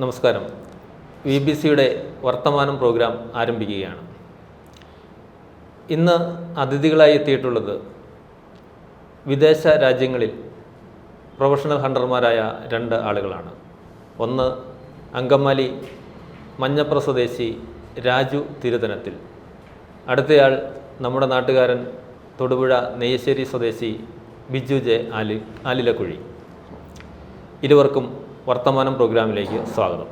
നമസ്കാരം. V B സിയുടെ വർത്തമാനം പ്രോഗ്രാം ആരംഭിക്കുകയാണ്. ഇന്ന് അതിഥികളായി എത്തിയിട്ടുള്ളത് വിദേശ രാജ്യങ്ങളിൽ പ്രൊഫഷണൽ ഹണ്ടർമാരായ രണ്ട് ആളുകളാണ്. ഒന്ന് അങ്കമാലി മഞ്ഞപ്ര സ്വദേശി രാജു തിരുതനത്തിൽ. അടുത്തയാൾ നമ്മുടെ നാട്ടുകാരൻ തൊടുപുഴ നെയ്യശ്ശേരി സ്വദേശി ബിജു ജെ ആലി ആലിലക്കുഴി. ഇരുവർക്കും വർത്തമാനം പ്രോഗ്രാമിലേക്ക് സ്വാഗതം.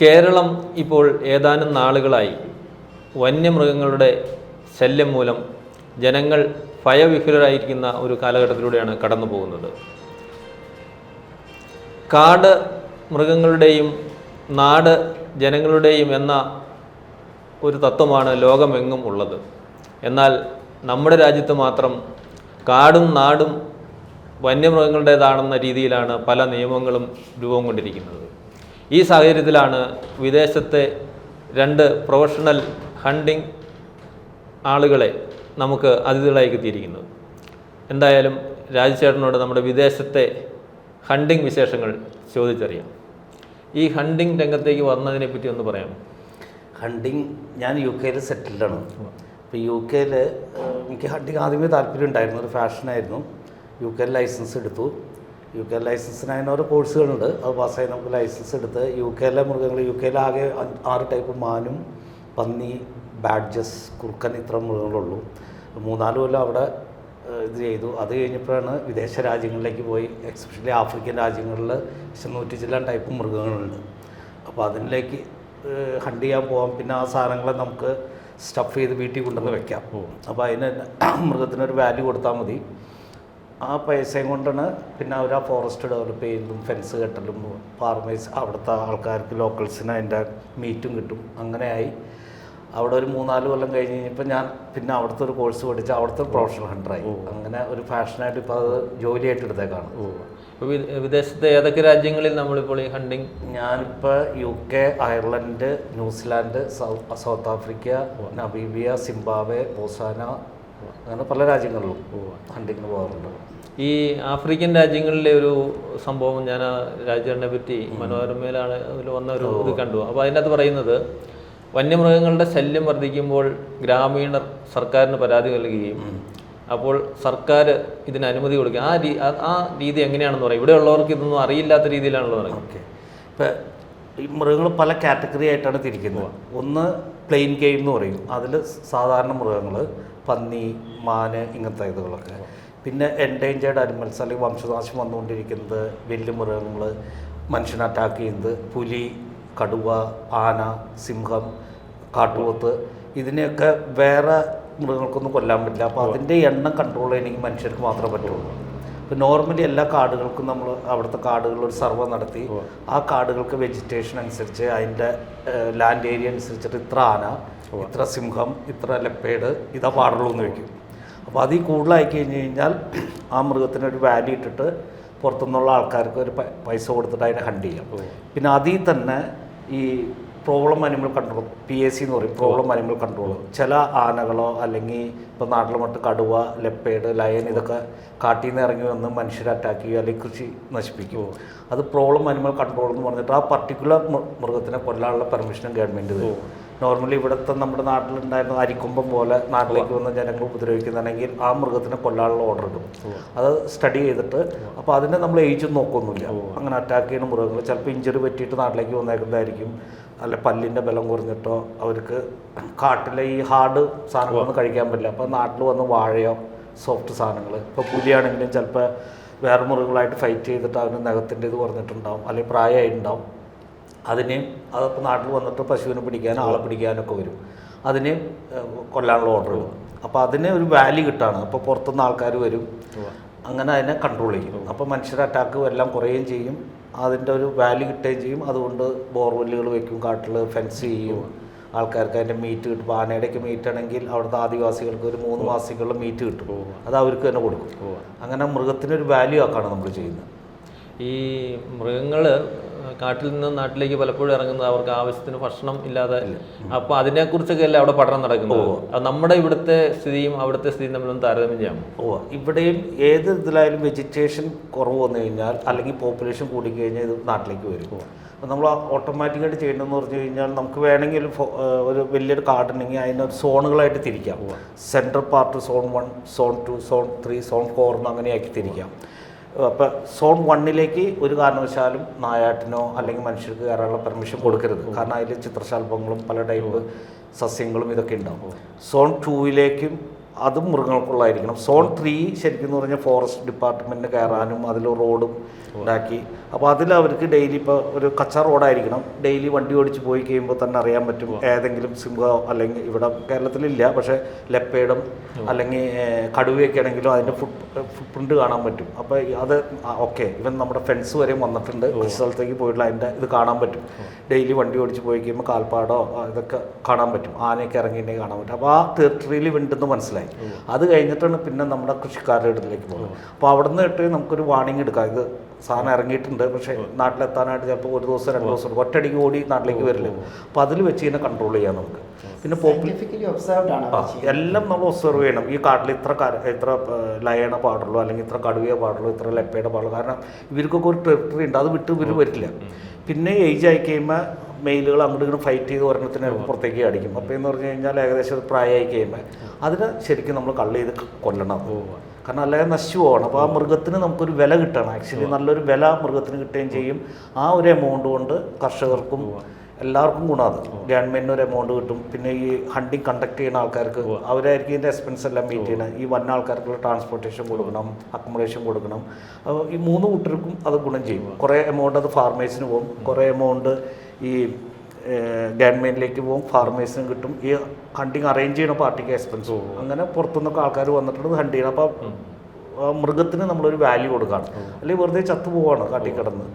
കേരളം ഇപ്പോൾ ഏതാനും നാളുകളായി വന്യമൃഗങ്ങളുടെ ശല്യം മൂലം ജനങ്ങൾ ഭയവിഹുലരായിരിക്കുന്ന ഒരു കാലഘട്ടത്തിലൂടെയാണ് കടന്നു പോകുന്നത് കാട് മൃഗങ്ങളുടെയും നാട് ജനങ്ങളുടെയും എന്ന ഒരു തത്വമാണ് ലോകമെങ്ങും ഉള്ളത്. എന്നാൽ നമ്മുടെ രാജ്യത്ത് മാത്രം കാടും നാടും വന്യമൃഗങ്ങളുടേതാണെന്ന രീതിയിലാണ് പല നിയമങ്ങളും രൂപം കൊണ്ടിരിക്കുന്നത്. ഈ സാഹചര്യത്തിലാണ് വിദേശത്തെ രണ്ട് പ്രൊഫഷണൽ ഹണ്ടിങ് ആളുകളെ നമുക്ക് അതിഥികളായി എത്തിയിരിക്കുന്നത്. എന്തായാലും രാജചേട്ടനോട് നമ്മുടെ വിദേശത്തെ ഹണ്ടിങ് വിശേഷങ്ങൾ ചോദിച്ചറിയാം. ഈ ഹണ്ടിങ് രംഗത്തേക്ക് വന്നതിനെ പറ്റി ഒന്ന് പറയാം. ഹണ്ടിങ് ഞാൻ യു കെയിൽ സെറ്റിൽഡാണ്. അപ്പോൾ യു കെയിൽ എനിക്ക് ഹണ്ടിങ് ആദ്യമേ താല്പര്യം ഉണ്ടായിരുന്നു ഒരു ഫാഷനായിരുന്നു. യു കെ ലൈസൻസ് എടുത്തു. യു കെ ലൈസൻസിന് ഓരോ കോഴ്സുകളുണ്ട്. അത് പാസ്സായി നമുക്ക് ലൈസൻസ് എടുത്ത് യു കെയിലെ മൃഗങ്ങൾ യു കെയിലെ ആകെ ആറ് ടൈപ്പ് മാനും പന്നി ബാഡ്ജസ് കുറുക്കൻ ഇത്ര മൃഗങ്ങളുള്ളൂ. മൂന്നാൽ കൊല്ലം അവിടെ ഇത് ചെയ്തു. അത് കഴിഞ്ഞപ്പോഴാണ് വിദേശ രാജ്യങ്ങളിലേക്ക് പോയി. എക്സ്പെഷ്യലി ആഫ്രിക്കൻ രാജ്യങ്ങളിൽ നൂറ്റി ചില്ലാൻ ടൈപ്പ് മൃഗങ്ങളുണ്ട്. അപ്പോൾ അതിലേക്ക് ഹണ്ട് ചെയ്യാൻ പോകാം പിന്നെ ആ സാധനങ്ങളെ നമുക്ക് സ്റ്റഫ് ചെയ്ത് വീട്ടിൽ കൊണ്ടുവന്ന് വെക്കാം. അപ്പോൾ അതിന് മൃഗത്തിനൊരു വാല്യൂ കൊടുത്താൽ മതി. ആ പൈസയും കൊണ്ടാണ് പിന്നെ അവർ ആ ഫോറസ്റ്റ് ഡെവലപ്പ് ചെയ്യുന്നതും ഫെൻസ് കെട്ടലും ഫാർമേഴ്സ് അവിടുത്തെ ആൾക്കാർക്ക് ലോക്കൽസിന് അതിന്റെ മീറ്റും കിട്ടും. അങ്ങനെയായി. അവിടെ ഒരു മൂന്നാൽ കൊല്ലം കഴിഞ്ഞ് കഴിഞ്ഞപ്പോൾ ഞാൻ പിന്നെ അവിടുത്തെ ഒരു കോഴ്സ് പഠിച്ച് അവിടുത്തെ പ്രൊഫഷണൽ ഹണ്ടറായി അങ്ങനെ ഒരു ഫാഷനായിട്ട് ഇപ്പോൾ അത് ജോലിയായിട്ട് എടുത്തേക്കാണ്. വിദേശത്തെ ഏതൊക്കെ രാജ്യങ്ങളിൽ നമ്മളിപ്പോൾ ഈ ഹണ്ടിങ് ഞാനിപ്പോൾ U K Ireland New Zealand South South Africa Namibia Zimbabwe Botswana അങ്ങനെ പല രാജ്യങ്ങളിലും ഹണ്ടിങ്ങിന് പോകാറുണ്ട് ഈ ആഫ്രിക്കൻ രാജ്യങ്ങളിലെ ഒരു സംഭവം ഞാൻ ആ രാജ്യത്തിനെ പറ്റി മനോരമയിലാണ് അതിൽ വന്ന ഒരു ഇത് കണ്ടു. അപ്പോൾ അതിനകത്ത് പറയുന്നത് വന്യമൃഗങ്ങളുടെ ശല്യം വർദ്ധിക്കുമ്പോൾ ഗ്രാമീണർ സർക്കാരിന് പരാതി നൽകുകയും അപ്പോൾ സർക്കാർ ഇതിന് അനുമതി കൊടുക്കുക ആ രീ ആ- രീതി എങ്ങനെയാണെന്ന് പറയും. ഇവിടെ ഉള്ളവർക്ക് ഇതൊന്നും അറിയില്ലാത്ത രീതിയിലാണല്ലോ പറയുന്നത് ഓക്കെ. ഇപ്പം ഈ മൃഗങ്ങൾ പല കാറ്റഗറി ആയിട്ടാണ് തിരിക്കുന്നത്. ഒന്ന് പ്ലെയിൻ ഗെയിം എന്ന് പറയും. അതിൽ സാധാരണ മൃഗങ്ങൾ പന്നി മാന് ഇങ്ങനത്തെ ഇതുകളൊക്കെ. പിന്നെ എൻഡേഞ്ചേർഡ് അനിമൽസ് അല്ലെങ്കിൽ വംശനാശം വന്നുകൊണ്ടിരിക്കുന്നത് വലിയ മൃഗങ്ങൾ മനുഷ്യനെ അറ്റാക്ക് ചെയ്യുന്നത്. പുലി കടുവ ആന സിംഹം കാട്ടുപോത്ത് ഇതിനെയൊക്കെ വേറെ മൃഗങ്ങൾക്കൊന്നും കൊല്ലാൻ പറ്റില്ല. അപ്പോൾ അതിന്റെ എണ്ണം കൺട്രോൾ ചെയ്യണമെങ്കിൽ മനുഷ്യർക്ക് മാത്രമേ പറ്റുള്ളൂ. ഇപ്പോൾ നോർമലി എല്ലാ കാടുകൾക്കും നമ്മൾ അവിടുത്തെ കാടുകളിൽ ഒരു സർവേ നടത്തി. ആ കാടുകൾക്ക് വെജിറ്റേഷൻ അനുസരിച്ച് അതിന്റെ ലാൻഡ് ഏരിയ അനുസരിച്ചിട്ട് ഇത്ര ആന ഇത്ര സിംഹം ഇത്ര ലെപ്പേഡ് ഇതാ പാടുള്ളൂ എന്ന് വെക്കും. അപ്പോൾ അതിൽ കൂടുതലായി കഴിഞ്ഞ് കഴിഞ്ഞാൽ ആ മൃഗത്തിന് ഒരു വാല്യൂ ഇട്ടിട്ട് പുറത്തുനിന്നുള്ള ആൾക്കാർക്ക് ഒരു പൈസ കൊടുത്തിട്ട് അതിനെ ഹണ്ട് ചെയ്യാം. പിന്നെ അതിൽ തന്നെ ഈ problem animal control P S C എന്ന് പറയും പ്രോബ്ലം അനിമൽ കൺട്രോൾ ചില ആനകളോ അല്ലെങ്കിൽ ഇപ്പോൾ നാട്ടിൽ മറ്റ് കടുവ ലെപ്പേഡ് ലയൻ ഇതൊക്കെ കാട്ടിൽ നിന്ന് ഇറങ്ങി വന്ന് മനുഷ്യരെ അറ്റാക്ക് ചെയ്യുക അല്ലെങ്കിൽ കൃഷി നശിപ്പിക്കുമോ അത് പ്രോബ്ലം അനിമൽ കൺട്രോൾ എന്ന് പറഞ്ഞിട്ട് ആ പർട്ടിക്കുലർ മൃഗത്തിനെ കൊല്ലാനുള്ള പെർമിഷനും ഗവൺമെന്റ് തരും. നോർമലി ഇവിടുത്തെ നമ്മുടെ നാട്ടിലുണ്ടായിരുന്ന അരിക്കുമ്പം പോലെ നാട്ടിലേക്ക് വന്ന ജനങ്ങൾ ഉപദ്രവിക്കുന്നുണ്ടെങ്കിൽ ആ മൃഗത്തിനെ കൊല്ലാനുള്ള ഓർഡർ ഇടും. അത് സ്റ്റഡി ചെയ്തിട്ട് അപ്പോൾ അതിനെ നമ്മൾ ഏജും നോക്കൊന്നുമില്ല. അങ്ങനെ അറ്റാക്ക് ചെയ്യുന്ന മൃഗങ്ങൾ ചിലപ്പോൾ ഇഞ്ചറി പറ്റിയിട്ട് നാട്ടിലേക്ക് വന്നേക്കുന്നതായിരിക്കും. അല്ല പല്ലിന്റെ ബലം കുറഞ്ഞിട്ടോ അവർക്ക് കാട്ടിലെ ഈ ഹാർഡ് സാധനങ്ങളൊന്നും കഴിക്കാൻ പറ്റില്ല. അപ്പോൾ നാട്ടിൽ വന്ന് വാഴയോ സോഫ്റ്റ് സാധനങ്ങൾ ഇപ്പോൾ പുലിയാണെങ്കിലും ചിലപ്പോൾ വേറെ മൃഗങ്ങളായിട്ട് ഫൈറ്റ് ചെയ്തിട്ട് അവന് നഖത്തിന്റെ ഇത് കുറഞ്ഞിട്ടുണ്ടാവും. അല്ലെങ്കിൽ പ്രായമായിട്ടുണ്ടാവും അതിനെയും അതിപ്പോൾ നാട്ടിൽ വന്നിട്ട് പശുവിനെ പിടിക്കാനും ആളെ പിടിക്കാനൊക്കെ വരും. അതിനെയും കൊല്ലാനുള്ള ഓർഡർ ഇടും. അപ്പോൾ അതിന് ഒരു വാല്യൂ കിട്ടാണ്. അപ്പോൾ പുറത്തുനിന്ന് ആൾക്കാർ വരും. അങ്ങനെ അതിനെ കൺട്രോൾ ചെയ്യും. അപ്പോൾ മനുഷ്യരുടെ അറ്റാക്ക് എല്ലാം കുറയുകയും ചെയ്യും. അതിന്റെ ഒരു വാല്യൂ കിട്ടുകയും ചെയ്യും. അതുകൊണ്ട് ബോർവെല്ലുകൾ വെക്കും കാട്ടിൽ ഫെൻസ് ചെയ്യും. ആൾക്കാർക്ക് അതിന്റെ മീറ്റ് കിട്ടും. ആനയുടെയൊക്കെ മീറ്റ് ആണെങ്കിൽ അവിടുത്തെ ആദിവാസികൾക്ക് ഒരു മൂന്ന് മാസത്തേക്കുള്ള മീറ്റ് കിട്ടും. അത് അവർക്ക് തന്നെ കൊടുക്കും. അങ്ങനെ മൃഗത്തിനൊരു വാല്യൂ ആക്കാണ് നമ്മൾ ചെയ്യുന്നത്. ഈ മൃഗങ്ങൾ കാട്ടിൽ നിന്ന് നാട്ടിലേക്ക് പലപ്പോഴും ഇറങ്ങുന്നത് അവർക്ക് ആവശ്യത്തിന് ഭക്ഷണം ഇല്ലാതെ അപ്പോൾ അതിനെക്കുറിച്ചൊക്കെ അല്ലേ അവിടെ പഠനം നടക്കുന്നത്? നമ്മുടെ ഇവിടുത്തെ സ്ഥിതിയും അവിടുത്തെ സ്ഥിതിയും തമ്മിലൊന്ന് താരതമ്യം ചെയ്യാം ഓ ഇവിടെയും ഏത് ഇതിലായാലും വെജിറ്റേഷൻ കുറവ് വന്നു കഴിഞ്ഞാൽ അല്ലെങ്കിൽ പോപ്പുലേഷൻ കൂടിക്കഴിഞ്ഞാൽ ഇത് നാട്ടിലേക്ക് വരും. അപ്പോൾ നമ്മൾ ഓട്ടോമാറ്റിക്കായിട്ട് ചെയ്യേണ്ടതെന്ന് പറഞ്ഞു കഴിഞ്ഞാൽ നമുക്ക് വേണമെങ്കിൽ ഒരു വലിയൊരു കാർഡുണ്ടെങ്കിൽ അതിനെ സോണുകളായിട്ട് തിരിക്കാം. Central part zone one zone two zone three zone four എന്ന് അങ്ങനെയാക്കി തിരിക്കാം. അപ്പോൾ സോൺ വണ്ണിലേക്ക് ഒരു കാരണവശാലും നായാട്ടിനോ അല്ലെങ്കിൽ മനുഷ്യർക്ക് കയറാനുള്ള പെർമിഷൻ കൊടുക്കരുത്. കാരണം അതിൽ ചിത്രശാൽപങ്ങളും പല ടൈപ്പ് സസ്യങ്ങളും ഇതൊക്കെ ഉണ്ടാവും. സോൺ ടൂവിലേക്കും അതും മൃഗങ്ങൾക്കുള്ളതായിരിക്കണം. സോൺ ത്രീ ശരിക്കും എന്ന് പറഞ്ഞാൽ ഫോറസ്റ്റ് ഡിപ്പാർട്ട്മെന്റിന് കയറാനും അതിൽ റോഡും ഉണ്ടാക്കി അപ്പോൾ അതിൽ അവർക്ക് ഡെയിലി ഇപ്പോൾ ഒരു കച്ച റോഡായിരിക്കണം ഡെയിലി വണ്ടി ഓടിച്ച് പോയി കഴിയുമ്പോൾ തന്നെ അറിയാൻ പറ്റും ഏതെങ്കിലും സിംഹോ അല്ലെങ്കിൽ ഇവിടെ കേരളത്തിലില്ല പക്ഷേ ലെപ്പേഡും അല്ലെങ്കിൽ കടുവയൊക്കെ ആണെങ്കിലും അതിന്റെ ഫുട് ഫുട് പ്രിന്റ് കാണാൻ പറ്റും. അപ്പോൾ അത് ഓക്കെ ഇവൻ നമ്മുടെ ഫ്രണ്ട്സ് വരെയും വന്നിട്ടുണ്ട്. സ്ഥലത്തേക്ക് പോയിട്ടുള്ള അതിന്റെ ഇത് കാണാൻ പറ്റും. ഡെയിലി വണ്ടി ഓടിച്ച് പോയി കഴിയുമ്പോൾ കാൽപ്പാടോ ഇതൊക്കെ കാണാൻ പറ്റും. ആനയൊക്കെ ഇറങ്ങിയിട്ടുണ്ടെങ്കിൽ കാണാൻ പറ്റും. അപ്പോൾ ആ ടെറിട്ടറിയിൽ വിണ്ടെന്ന് മനസ്സിലായി. അത് കഴിഞ്ഞിട്ടാണ് പിന്നെ നമ്മുടെ കൃഷിക്കാരുടെ ഇടത്തിലേക്ക് പോകുന്നത്. അപ്പോൾ അവിടെ നിന്ന് ഇട്ട് നമുക്കൊരു വാണിംഗ് എടുക്കാം. ഇത് സാധനം ഇറങ്ങിയിട്ടുണ്ട് പക്ഷേ നാട്ടിലെത്താനായിട്ട് ചിലപ്പോൾ ഒരു ദിവസം രണ്ട് ദിവസം. ഒറ്റയടിക്ക് ഓടി നാട്ടിലേക്ക് വരില്ല. അപ്പോൾ അതിൽ വെച്ച് ഇതിനെ കൺട്രോൾ ചെയ്യാം നമുക്ക്. പിന്നെ. എല്ലാം നമ്മൾ ഒബ്സർവ് ചെയ്യണം. ഈ കാട്ടിൽ ഇത്ര കര- ഇത്ര ലയണ പാടുള്ളൂ അല്ലെങ്കിൽ ഇത്ര കടുവയെ പാടുള്ളൂ ഇത്ര ലെപ്പയുടെ പാടുള്ളൂ. കാരണം ഇവർക്കൊക്കെ ഒരു ടെറിട്ടറി ഉണ്ട്. അത് വിട്ട് ഇവർ വരില്ല. പിന്നെ ഏജ് ആയി കഴിയുമ്പോൾ മെയിലുകൾ അങ്ങോട്ട് ഇങ്ങോട്ട് ഫൈറ്റ് ചെയ്ത് ഒരെണ്ണത്തിന് പുറത്തേക്ക് അടിക്കും. അപ്പോൾ എന്ന് പറഞ്ഞു കഴിഞ്ഞാൽ ഏകദേശം പ്രായമായി കഴിയുമ്പോൾ അതിനെ ശരിക്കും നമ്മൾ കള്ള് ചെയ്ത് കൊല്ലണം. കാരണം അല്ലെങ്കിൽ നശിച്ചു പോകണം. അപ്പോൾ ആ മൃഗത്തിന് നമുക്കൊരു വില കിട്ടണം. ആക്ച്വലി നല്ലൊരു വില മൃഗത്തിന് കിട്ടുകയും ചെയ്യും. ആ ഒരു എമൗണ്ട് കൊണ്ട് കർഷകർക്കും എല്ലാവർക്കും ഗുണമാണ് ഗവൺമെന്റിന് ഗവൺമെന്റിന് ഒരു എമൗണ്ട് കിട്ടും. പിന്നെ ഈ ഹണ്ടിങ് കണ്ടക്ട് ചെയ്യുന്ന ആൾക്കാർക്ക് അവരായിരിക്കും ഇതിന്റെ എക്സ്പെൻസ് എല്ലാം മീറ്റ് ചെയ്യണം ഈ വന്ന ആൾക്കാർക്കുള്ള ട്രാൻസ്പോർട്ടേഷൻ കൊടുക്കണം അക്കോമഡേഷൻ കൊടുക്കണം. അപ്പോൾ ഈ മൂന്ന് കൂട്ടർക്കും അത് ഗുണം ചെയ്യും. കുറേ എമൗണ്ട് അത് ഫാർമേഴ്സിന് പോകും. കുറേ എമൗണ്ട് ഈ ഗവൺമെന്റിലേക്ക് പോകും ഫാർമേഴ്സിനും കിട്ടും. ഈ ഹണ്ടിങ് അറേഞ്ച് ചെയ്യുന്ന പാർട്ടിക്ക് എക്സ്പെൻസ് പോകും. അങ്ങനെ പുറത്തുനിന്നൊക്കെ ആൾക്കാർ വന്നിട്ടുണ്ട് ഹണ്ട് ചെയ്യണം അപ്പോൾ ആ മൃഗത്തിന് നമ്മളൊരു വാല്യൂ കൊടുക്കുകയാണ് അല്ലെങ്കിൽ വെറുതെ ചത്തു പോവാണ് കാട്ടി കിടന്ന്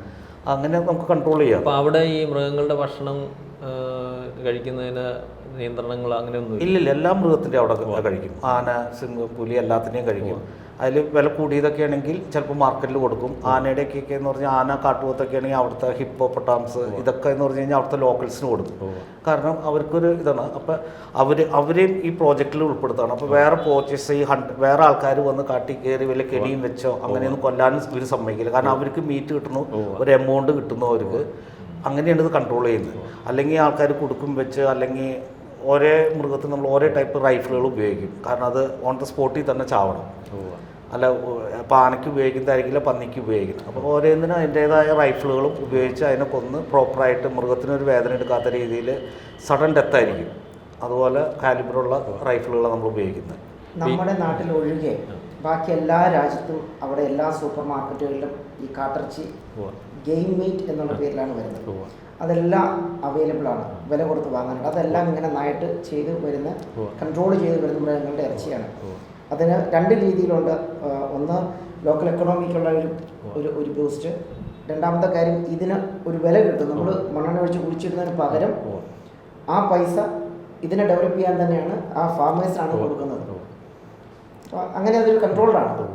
അങ്ങനെ നമുക്ക് കൺട്രോൾ ചെയ്യാം. അപ്പോൾ അവിടെ ഈ മൃഗങ്ങളുടെ ഭക്ഷണം കഴിക്കുന്നതിന് നിയന്ത്രണങ്ങൾ അങ്ങനെയൊന്നും ഇല്ലില്ല എല്ലാ മൃഗത്തിന്റെ അവിടെ കഴിക്കും. ആന സിംഹം പുലി എല്ലാത്തിനെയും കഴിക്കും. അതിൽ വില കൂടിയതൊക്കെ ആണെങ്കിൽ ചിലപ്പോൾ മാർക്കറ്റിൽ കൊടുക്കും. ആനയുടെയൊക്കെ എന്ന് പറഞ്ഞാൽ ആന കാട്ടുപോത്തൊക്കെ ആണെങ്കിൽ അവിടുത്തെ ഹിപ്പോ പൊട്ടാംസ് ഇതൊക്കെ എന്ന് പറഞ്ഞു കഴിഞ്ഞാൽ അവിടുത്തെ ലോക്കൽസിന് കൊടുക്കും. കാരണം അവർക്കൊരു ഇതാണ്. അപ്പോൾ അവർ അവരെയും ഈ പ്രോജക്റ്റിൽ ഉൾപ്പെടുത്താണ്. അപ്പോൾ വേറെ പോർച്ചേസ് ഈ ഹണ്ട് വേറെ ആൾക്കാർ വന്ന് കാട്ടി കയറി വല്ല കെടിയും വെച്ചോ അങ്ങനെയൊന്നും കൊല്ലാനും ഇവർ സമ്മതിക്കില്ല. കാരണം അവർക്ക് മീറ്റ് കിട്ടുന്നു ഒരു എമൗണ്ട് കിട്ടുന്നു അവർക്ക്. അങ്ങനെയാണ് ഇത് കൺട്രോൾ ചെയ്യുന്നത്. അല്ലെങ്കിൽ ആൾക്കാർ കൊടുക്കും വെച്ച് അല്ലെങ്കിൽ ഒരേ മൃഗത്തിന് നമ്മൾ ഓരോ ടൈപ്പ് റൈഫിളുകൾ ഉപയോഗിക്കും. കാരണം അത് ഓൺ ദ സ്പോട്ടിൽ തന്നെ ചാവണം. അല്ല പാനയ്ക്ക് ആനയ്ക്ക് ഉപയോഗിക്കുന്നതായിരിക്കില്ല പന്നിക്ക് ഉപയോഗിക്കുന്നത് അപ്പോൾ ഓരോന്നിനും അതിന്റേതായ റൈഫിളുകളും ഉപയോഗിച്ച് അതിനെ കൊന്ന് പ്രോപ്പറായിട്ട് മൃഗത്തിനൊരു വേദന എടുക്കാത്ത രീതിയിൽ സഡൻ ഡെത്ത് ആയിരിക്കും അതുപോലെ കാലിബറുള്ള റൈഫിളുകളാണ് നമ്മൾ ഉപയോഗിക്കുന്നത്. നമ്മുടെ നാട്ടിൽ ഒഴികെ ബാക്കി എല്ലാ രാജ്യത്തും അവിടെ എല്ലാ സൂപ്പർ മാർക്കറ്റുകളിലും ഈ കാട്ടിറച്ചി ഗെയിം മീറ്റ് എന്നുള്ള പേരിലാണ് വരുന്നത്. അതെല്ലാം അവൈലബിൾ ആണ്. വില കൊടുത്ത് വാങ്ങാനുണ്ട് അതെല്ലാം ഇങ്ങനെ നന്നായിട്ട് ചെയ്ത് വരുന്ന കൺട്രോൾ ചെയ്ത് വരുന്ന മൃഗങ്ങളുടെ ഇറച്ചിയാണ്. അതിന് രണ്ട് രീതിയിലുണ്ട്. ഒന്ന് ലോക്കൽ എക്കണോമിക്കുള്ള ഒരു ഒരു ഒരു ബൂസ്റ്റ് രണ്ടാമത്തെ കാര്യം ഇതിന് ഒരു വില കിട്ടും. നമ്മൾ മണ്ണെണ്ണ ഒഴിച്ച് കുടിച്ചിരുന്നതിന് പകരം ആ പൈസ ഇതിനെ ഡെവലപ്പ് ചെയ്യാൻ തന്നെയാണ് ആ ഫാമേഴ്സിനാണ് കൊടുക്കുന്നത്. അങ്ങനെ അതൊരു കൺട്രോൾഡാണ്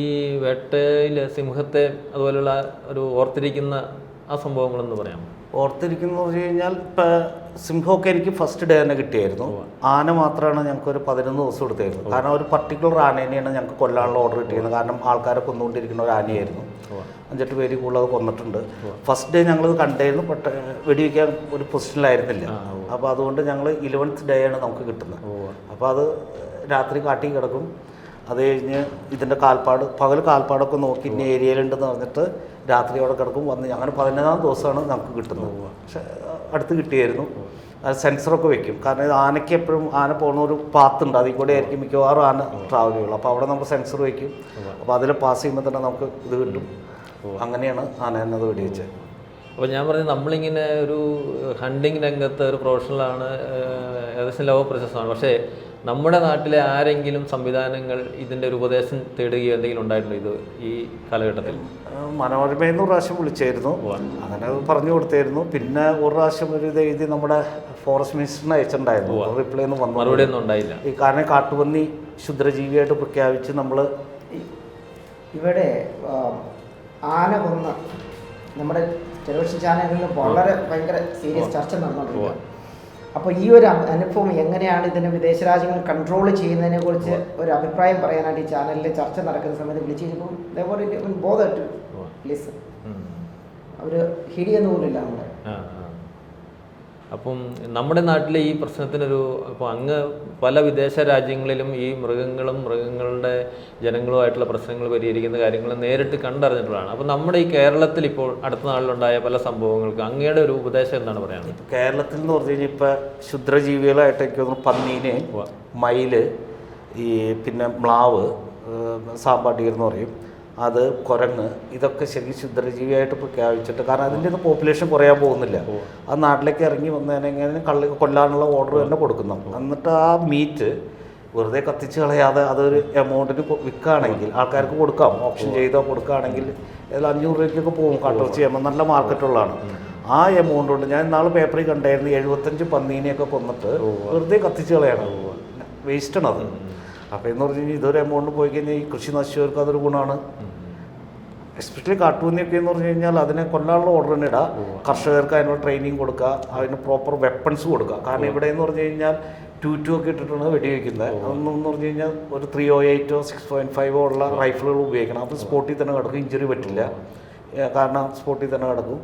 ഈ വേട്ടയിൽ സിംഹത്തെ അതുപോലുള്ള ഒരു ഓർത്തിരിക്കുന്ന ആ സംഭവങ്ങളെന്ന് പറയാം ഓർത്തിരിക്കുന്ന പറഞ്ഞു കഴിഞ്ഞാൽ ഇപ്പം സിംഹമൊക്കെ എനിക്ക് ഫസ്റ്റ് ഡേ തന്നെ കിട്ടിയായിരുന്നു. ആന മാത്രമാണ് ഞങ്ങൾക്ക് ഒരു പതിനൊന്ന് ദിവസം എടുത്തായിരുന്നു കാരണം ഒരു പർട്ടിക്കുലർ ആനേനെയാണ് ഞങ്ങൾക്ക് കൊല്ലാനുള്ള ഓർഡർ കിട്ടിയിരുന്നത്. കാരണം ആൾക്കാരെ കൊന്നുകൊണ്ടിരിക്കുന്ന ഒരു ആനയായിരുന്നു. അഞ്ചെട്ട് പേര് കൂടുതൽ അത് കൊന്നിട്ടുണ്ട്. ഫസ്റ്റ് ഡേ ഞങ്ങൾ കണ്ടായിരുന്നു. ബട്ട് വെടിവെക്കാൻ ഒരു പൊസിഷനിലായിരുന്നില്ല അപ്പോൾ അതുകൊണ്ട് ഞങ്ങൾ ഇലവൻത്ത് ഡേ ആണ് നമുക്ക് കിട്ടുന്നത്. അപ്പോൾ അത് രാത്രി കാട്ടി കിടക്കും. അത് കഴിഞ്ഞ് ഇതിന്റെ കാൽപ്പാട് പകൽ കാൽപ്പാടൊക്കെ നോക്കി ഇന്ന ഏരിയയിലുണ്ടെന്ന് പറഞ്ഞിട്ട് രാത്രി അവിടെ കിടക്കും. വന്ന് അങ്ങനെ പതിനൊന്നാം ദിവസമാണ് നമുക്ക് കിട്ടുന്നത്. പക്ഷെ അടുത്ത് കിട്ടിയായിരുന്നു. അത് സെൻസറൊക്കെ വെക്കും. കാരണം ഇത് ആനയ്ക്ക് എപ്പോഴും ആന പോകുന്ന ഒരു പാത്ത് ഉണ്ട്. അതിൽ കൂടെ ആയിരിക്കും മിക്കവാറും ആന ട്രാവൽ ചെയ്യുള്ളൂ. അപ്പോൾ അവിടെ നമ്മൾ സെൻസർ വെക്കും. അപ്പോൾ അതിൽ പാസ് ചെയ്യുമ്പോൾ തന്നെ നമുക്ക് ഇത് കിട്ടും. അങ്ങനെയാണ് ആന എന്നത് വെടിവെച്ചത് അപ്പോൾ ഞാൻ പറഞ്ഞത് നമ്മളിങ്ങനെ ഒരു ഹണ്ടിങ് രംഗത്ത് ഒരു പ്രൊഫഷണലാണ് ഏകദേശം ലോക പ്രശസ്തമാണ് പക്ഷേ നമ്മുടെ നാട്ടിലെ ആരെങ്കിലും സംവിധാനങ്ങൾ ഇതിന്റെ ഒരു ഉപദേശം തേടുകയോ എന്തെങ്കിലും ഉണ്ടായിട്ടുണ്ടോ ഇത് ഈ കാലഘട്ടത്തിൽ? മനോരമയെന്ന് എന്ന് പ്രാവശ്യം വിളിച്ചായിരുന്നു. അങ്ങനെ അത് പറഞ്ഞു കൊടുത്തായിരുന്നു. പിന്നെ ഒരു പ്രാവശ്യം ഒരു ഇത് എഴുതി നമ്മുടെ ഫോറസ്റ്റ് മിനിസ്റ്ററിന് അയച്ചിട്ടുണ്ടായിരുന്നു. റിപ്ലൈ ഒന്നും വന്നു മറുപടി ഒന്നും ഉണ്ടായില്ല. ഈ കാരണം കാട്ടുപന്നി ക്ഷുദ്രജീവിയായിട്ട് പ്രഖ്യാപിച്ച് നമ്മൾ ഇവിടെ ആന കൊന്ന നമ്മുടെ ടെലിവിഷൻ ചാനലുകളിൽ വളരെ ഭയങ്കര സീരിയസ് ചർച്ച നടന്നുകൊണ്ടിരിക്കുക അപ്പോൾ ഈ ഒരു അനുഭവം എങ്ങനെയാണ് ഇതിനെ വിദേശ രാജ്യങ്ങൾ കൺട്രോൾ ചെയ്യുന്നതിനെ കുറിച്ച് ഒരു അഭിപ്രായം പറയാനായിട്ട് ഈ ചാനലിൽ ചർച്ച നടക്കുന്ന സമയത്ത് വിളിച്ചു കഴിഞ്ഞപ്പോൾ ബോധ ടു ലിസൺ. അവർ ഹിടിയെന്ന് പോലും ഇല്ല നമ്മുടെ. അപ്പം നമ്മുടെ നാട്ടിലെ ഈ പ്രശ്നത്തിനൊരു അപ്പോൾ അങ്ങ് പല വിദേശ രാജ്യങ്ങളിലും ഈ മൃഗങ്ങളും മൃഗങ്ങളുടെ ജനങ്ങളുമായിട്ടുള്ള പ്രശ്നങ്ങൾ പരിഹരിക്കുന്ന കാര്യങ്ങൾ നേരിട്ട് കണ്ടറിഞ്ഞിട്ടുള്ളതാണ്. അപ്പോൾ നമ്മുടെ ഈ കേരളത്തിൽ ഇപ്പോൾ അടുത്ത നാളിലുണ്ടായ പല സംഭവങ്ങൾക്ക് അങ്ങയുടെ ഒരു ഉപദേശം എന്താണ് പറയാനുള്ളത് കേരളത്തിൽ എന്ന് പറഞ്ഞു കഴിഞ്ഞാൽ ഇപ്പം ക്ഷുദ്രജീവികളായിട്ട് എനിക്ക് തോന്നുന്നു പന്നീന്. മയിൽ ഈ പിന്നെ മ്ലാവ് സാമ്പാട്ടികൾ എന്ന് പറയും. അത് കുരങ്ങ് ഇതൊക്കെ ശരിക്കും ക്ഷുദ്രജീവിയായിട്ട് പ്രഖ്യാപിച്ചിട്ട് കാരണം അതിന്റെ ഒന്നും പോപ്പുലേഷൻ കുറയാൻ പോകുന്നില്ല. ആ നാട്ടിലേക്ക് ഇറങ്ങി വന്നതിനെങ്ങനെ കള്ളി കൊല്ലാനുള്ള ഓർഡർ തന്നെ കൊടുക്കുന്നു. എന്നിട്ട് ആ മീറ്റ് വെറുതെ കത്തിച്ച് കളയാതെ അതൊരു എമൗണ്ടിന് വിൽക്കുകയാണെങ്കിൽ ആൾക്കാർക്ക് കൊടുക്കാം. ഓപ്ഷൻ ചെയ്തോ കൊടുക്കുകയാണെങ്കിൽ ഇതിൽ അഞ്ഞൂറ് രൂപയ്ക്കൊക്കെ പോകും. കട്ടർ ചെയ്യുമ്പോൾ നല്ല മാർക്കറ്റുള്ളതാണ് ആ എമൗണ്ട് കൊണ്ട് ഞാൻ നാളെ പേപ്പറിൽ കണ്ടായിരുന്നു എഴുപത്തഞ്ച് പന്നീനെയൊക്കെ കൊന്നിട്ട് വെറുതെ കത്തിച്ച് കളയാണ്. വേസ്റ്റാണ് അത്. അപ്പോൾ എന്ന് പറഞ്ഞു കഴിഞ്ഞാൽ ഇതൊരു എമൗണ്ട് പോയി കഴിഞ്ഞാൽ ഈ കൃഷി നശിച്ചവർക്ക് അതൊരു ഗുണമാണ്. എസ്പെഷ്യലി കാട്ടൂന്നിയൊക്കെ എന്ന് പറഞ്ഞു കഴിഞ്ഞാൽ അതിനെ കൊല്ലാനുള്ള ഓർഡർ തന്നെ ഇടുക കർഷകർക്ക് അതിനുള്ള ട്രെയിനിങ് കൊടുക്കുക അതിന് പ്രോപ്പർ വെപ്പൺസ് കൊടുക്കുക കാരണം ഇവിടെ എന്ന് പറഞ്ഞു കഴിഞ്ഞാൽ ടു ടു ഒക്കെ ഇട്ടിട്ടാണ് വെടിവെക്കുന്നത്. അതൊന്നും എന്ന് പറഞ്ഞു കഴിഞ്ഞാൽ ഒരു ത്രീ ഓ എയ്റ്റോ സിക്സ് പോയിന്റ് ഫൈവോ ഉള്ള റൈഫിളുകൾ ഉപയോഗിക്കണം. അപ്പോൾ സ്പോട്ടിൽ തന്നെ കിടക്കും ഇഞ്ചുറി പറ്റില്ല. കാരണം സ്പോട്ടിൽ തന്നെ കിടക്കും.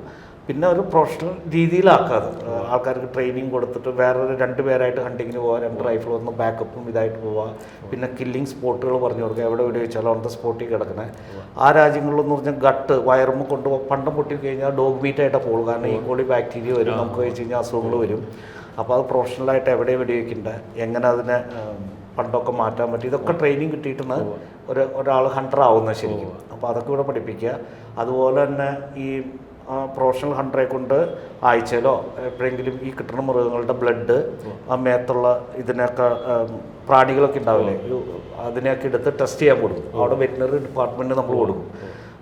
പിന്നെ ഒരു പ്രൊഫഷണൽ രീതിയിലാക്കാതെ. ആൾക്കാർക്ക് ട്രെയിനിങ് കൊടുത്തിട്ട് വേറൊരു രണ്ട് പേരായിട്ട് ഹണ്ടിങ്ങിന് പോവാം രണ്ട് റൈഫിൾ വന്ന് ബാക്കപ്പും ഇതായിട്ട് പോവാം. പിന്നെ കില്ലിങ് സ്പോട്ടുകൾ പറഞ്ഞു കൊടുക്കുക എവിടെ എവിടെ വെച്ചാലും അവിടുത്തെ സ്പോട്ടിൽ കിടക്കണേ. ആ രാജ്യങ്ങളിലെന്ന് പറഞ്ഞാൽ ഗട്ട് വയറുമ്പോൾ കൊണ്ട് പണ്ടം പൊട്ടി കഴിഞ്ഞാൽ ഡോഗ് മീറ്റായിട്ടാണ് പോകുള്ളൂ കാരണം ഈ കോളി ബാക്ടീരിയ വരും നമുക്ക് വെച്ച് കഴിഞ്ഞാൽ അസുഖങ്ങൾ വരും. അപ്പോൾ അത് പ്രൊഫഷണലായിട്ട് എവിടെ വെടിവെക്കണ്ടേ എങ്ങനെ അതിനെ പണ്ടൊക്കെ മാറ്റാൻ പറ്റും. ഇതൊക്കെ ട്രെയിനിങ് കിട്ടിയിട്ടാണ് ഒരു ഒരാൾ ഹണ്ടർ ആവുന്നത് ശരിക്കും. അപ്പോൾ അതൊക്കെ ഇവിടെ പഠിപ്പിക്കുക. അതുപോലെ തന്നെ ഈ പ്രൊഫഷണൽ ഹണ്ടറെ കൊണ്ട് ആഴ്ചയിലോ എപ്പോഴെങ്കിലും ഈ കിട്ടുന്ന മൃഗങ്ങളുടെ ബ്ലഡ് ആ മേത്തുള്ള ഇതിനൊക്കെ പ്രാണികളൊക്കെ ഉണ്ടാവില്ലേ? അതിനെയൊക്കെ എടുത്ത് ടെസ്റ്റ് ചെയ്യാൻ കൊടുക്കും. അവിടെ വെറ്റിനറി ഡിപ്പാർട്ട്മെന്റ് നമ്മൾ കൊടുക്കും.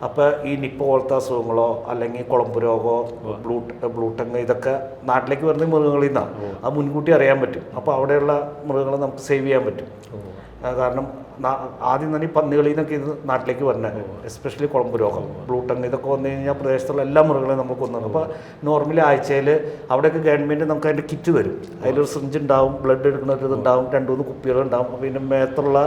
അപ്പോൾ ഈ നിപ്പ പോലത്തെ അസുഖങ്ങളോ അല്ലെങ്കിൽ കുളമ്പ് രോഗമോ ബ്ലൂട്ട് ബ്ലൂട്ടങ് ഇതൊക്കെ നാട്ടിലേക്ക് വരുന്ന മൃഗങ്ങളിൽ നിന്നാണ് അത് മുൻകൂട്ടി അറിയാൻ പറ്റും. അപ്പോൾ അവിടെയുള്ള മൃഗങ്ങളെ നമുക്ക് സേവ് ചെയ്യാൻ പറ്റും. കാരണം ആദ്യം തന്നെ ഈ പന്നികളിൽ നിന്നൊക്കെ ഇത് നാട്ടിലേക്ക് വരണേ. എസ്പെഷ്യലി കുളമ്പ് രോഗം ബ്ലൂട്ടങ് ഇതൊക്കെ വന്നു കഴിഞ്ഞാൽ പ്രദേശത്തുള്ള എല്ലാ മൃഗങ്ങളെയും നമുക്ക് കൊന്നു അപ്പോൾ നോർമലി ആഴ്ചയിൽ അവിടെയൊക്കെ ഗവൺമെന്റ് നമുക്ക് അതിന്റെ കിറ്റ് തരും. അതിലൊരു സിറിഞ്ച് ഉണ്ടാവും ബ്ലഡ് എടുക്കുന്ന ഒരു ഇതുണ്ടാവും രണ്ട് മൂന്ന് കുപ്പികളുണ്ടാവും പിന്നെ മേത്തുള്ള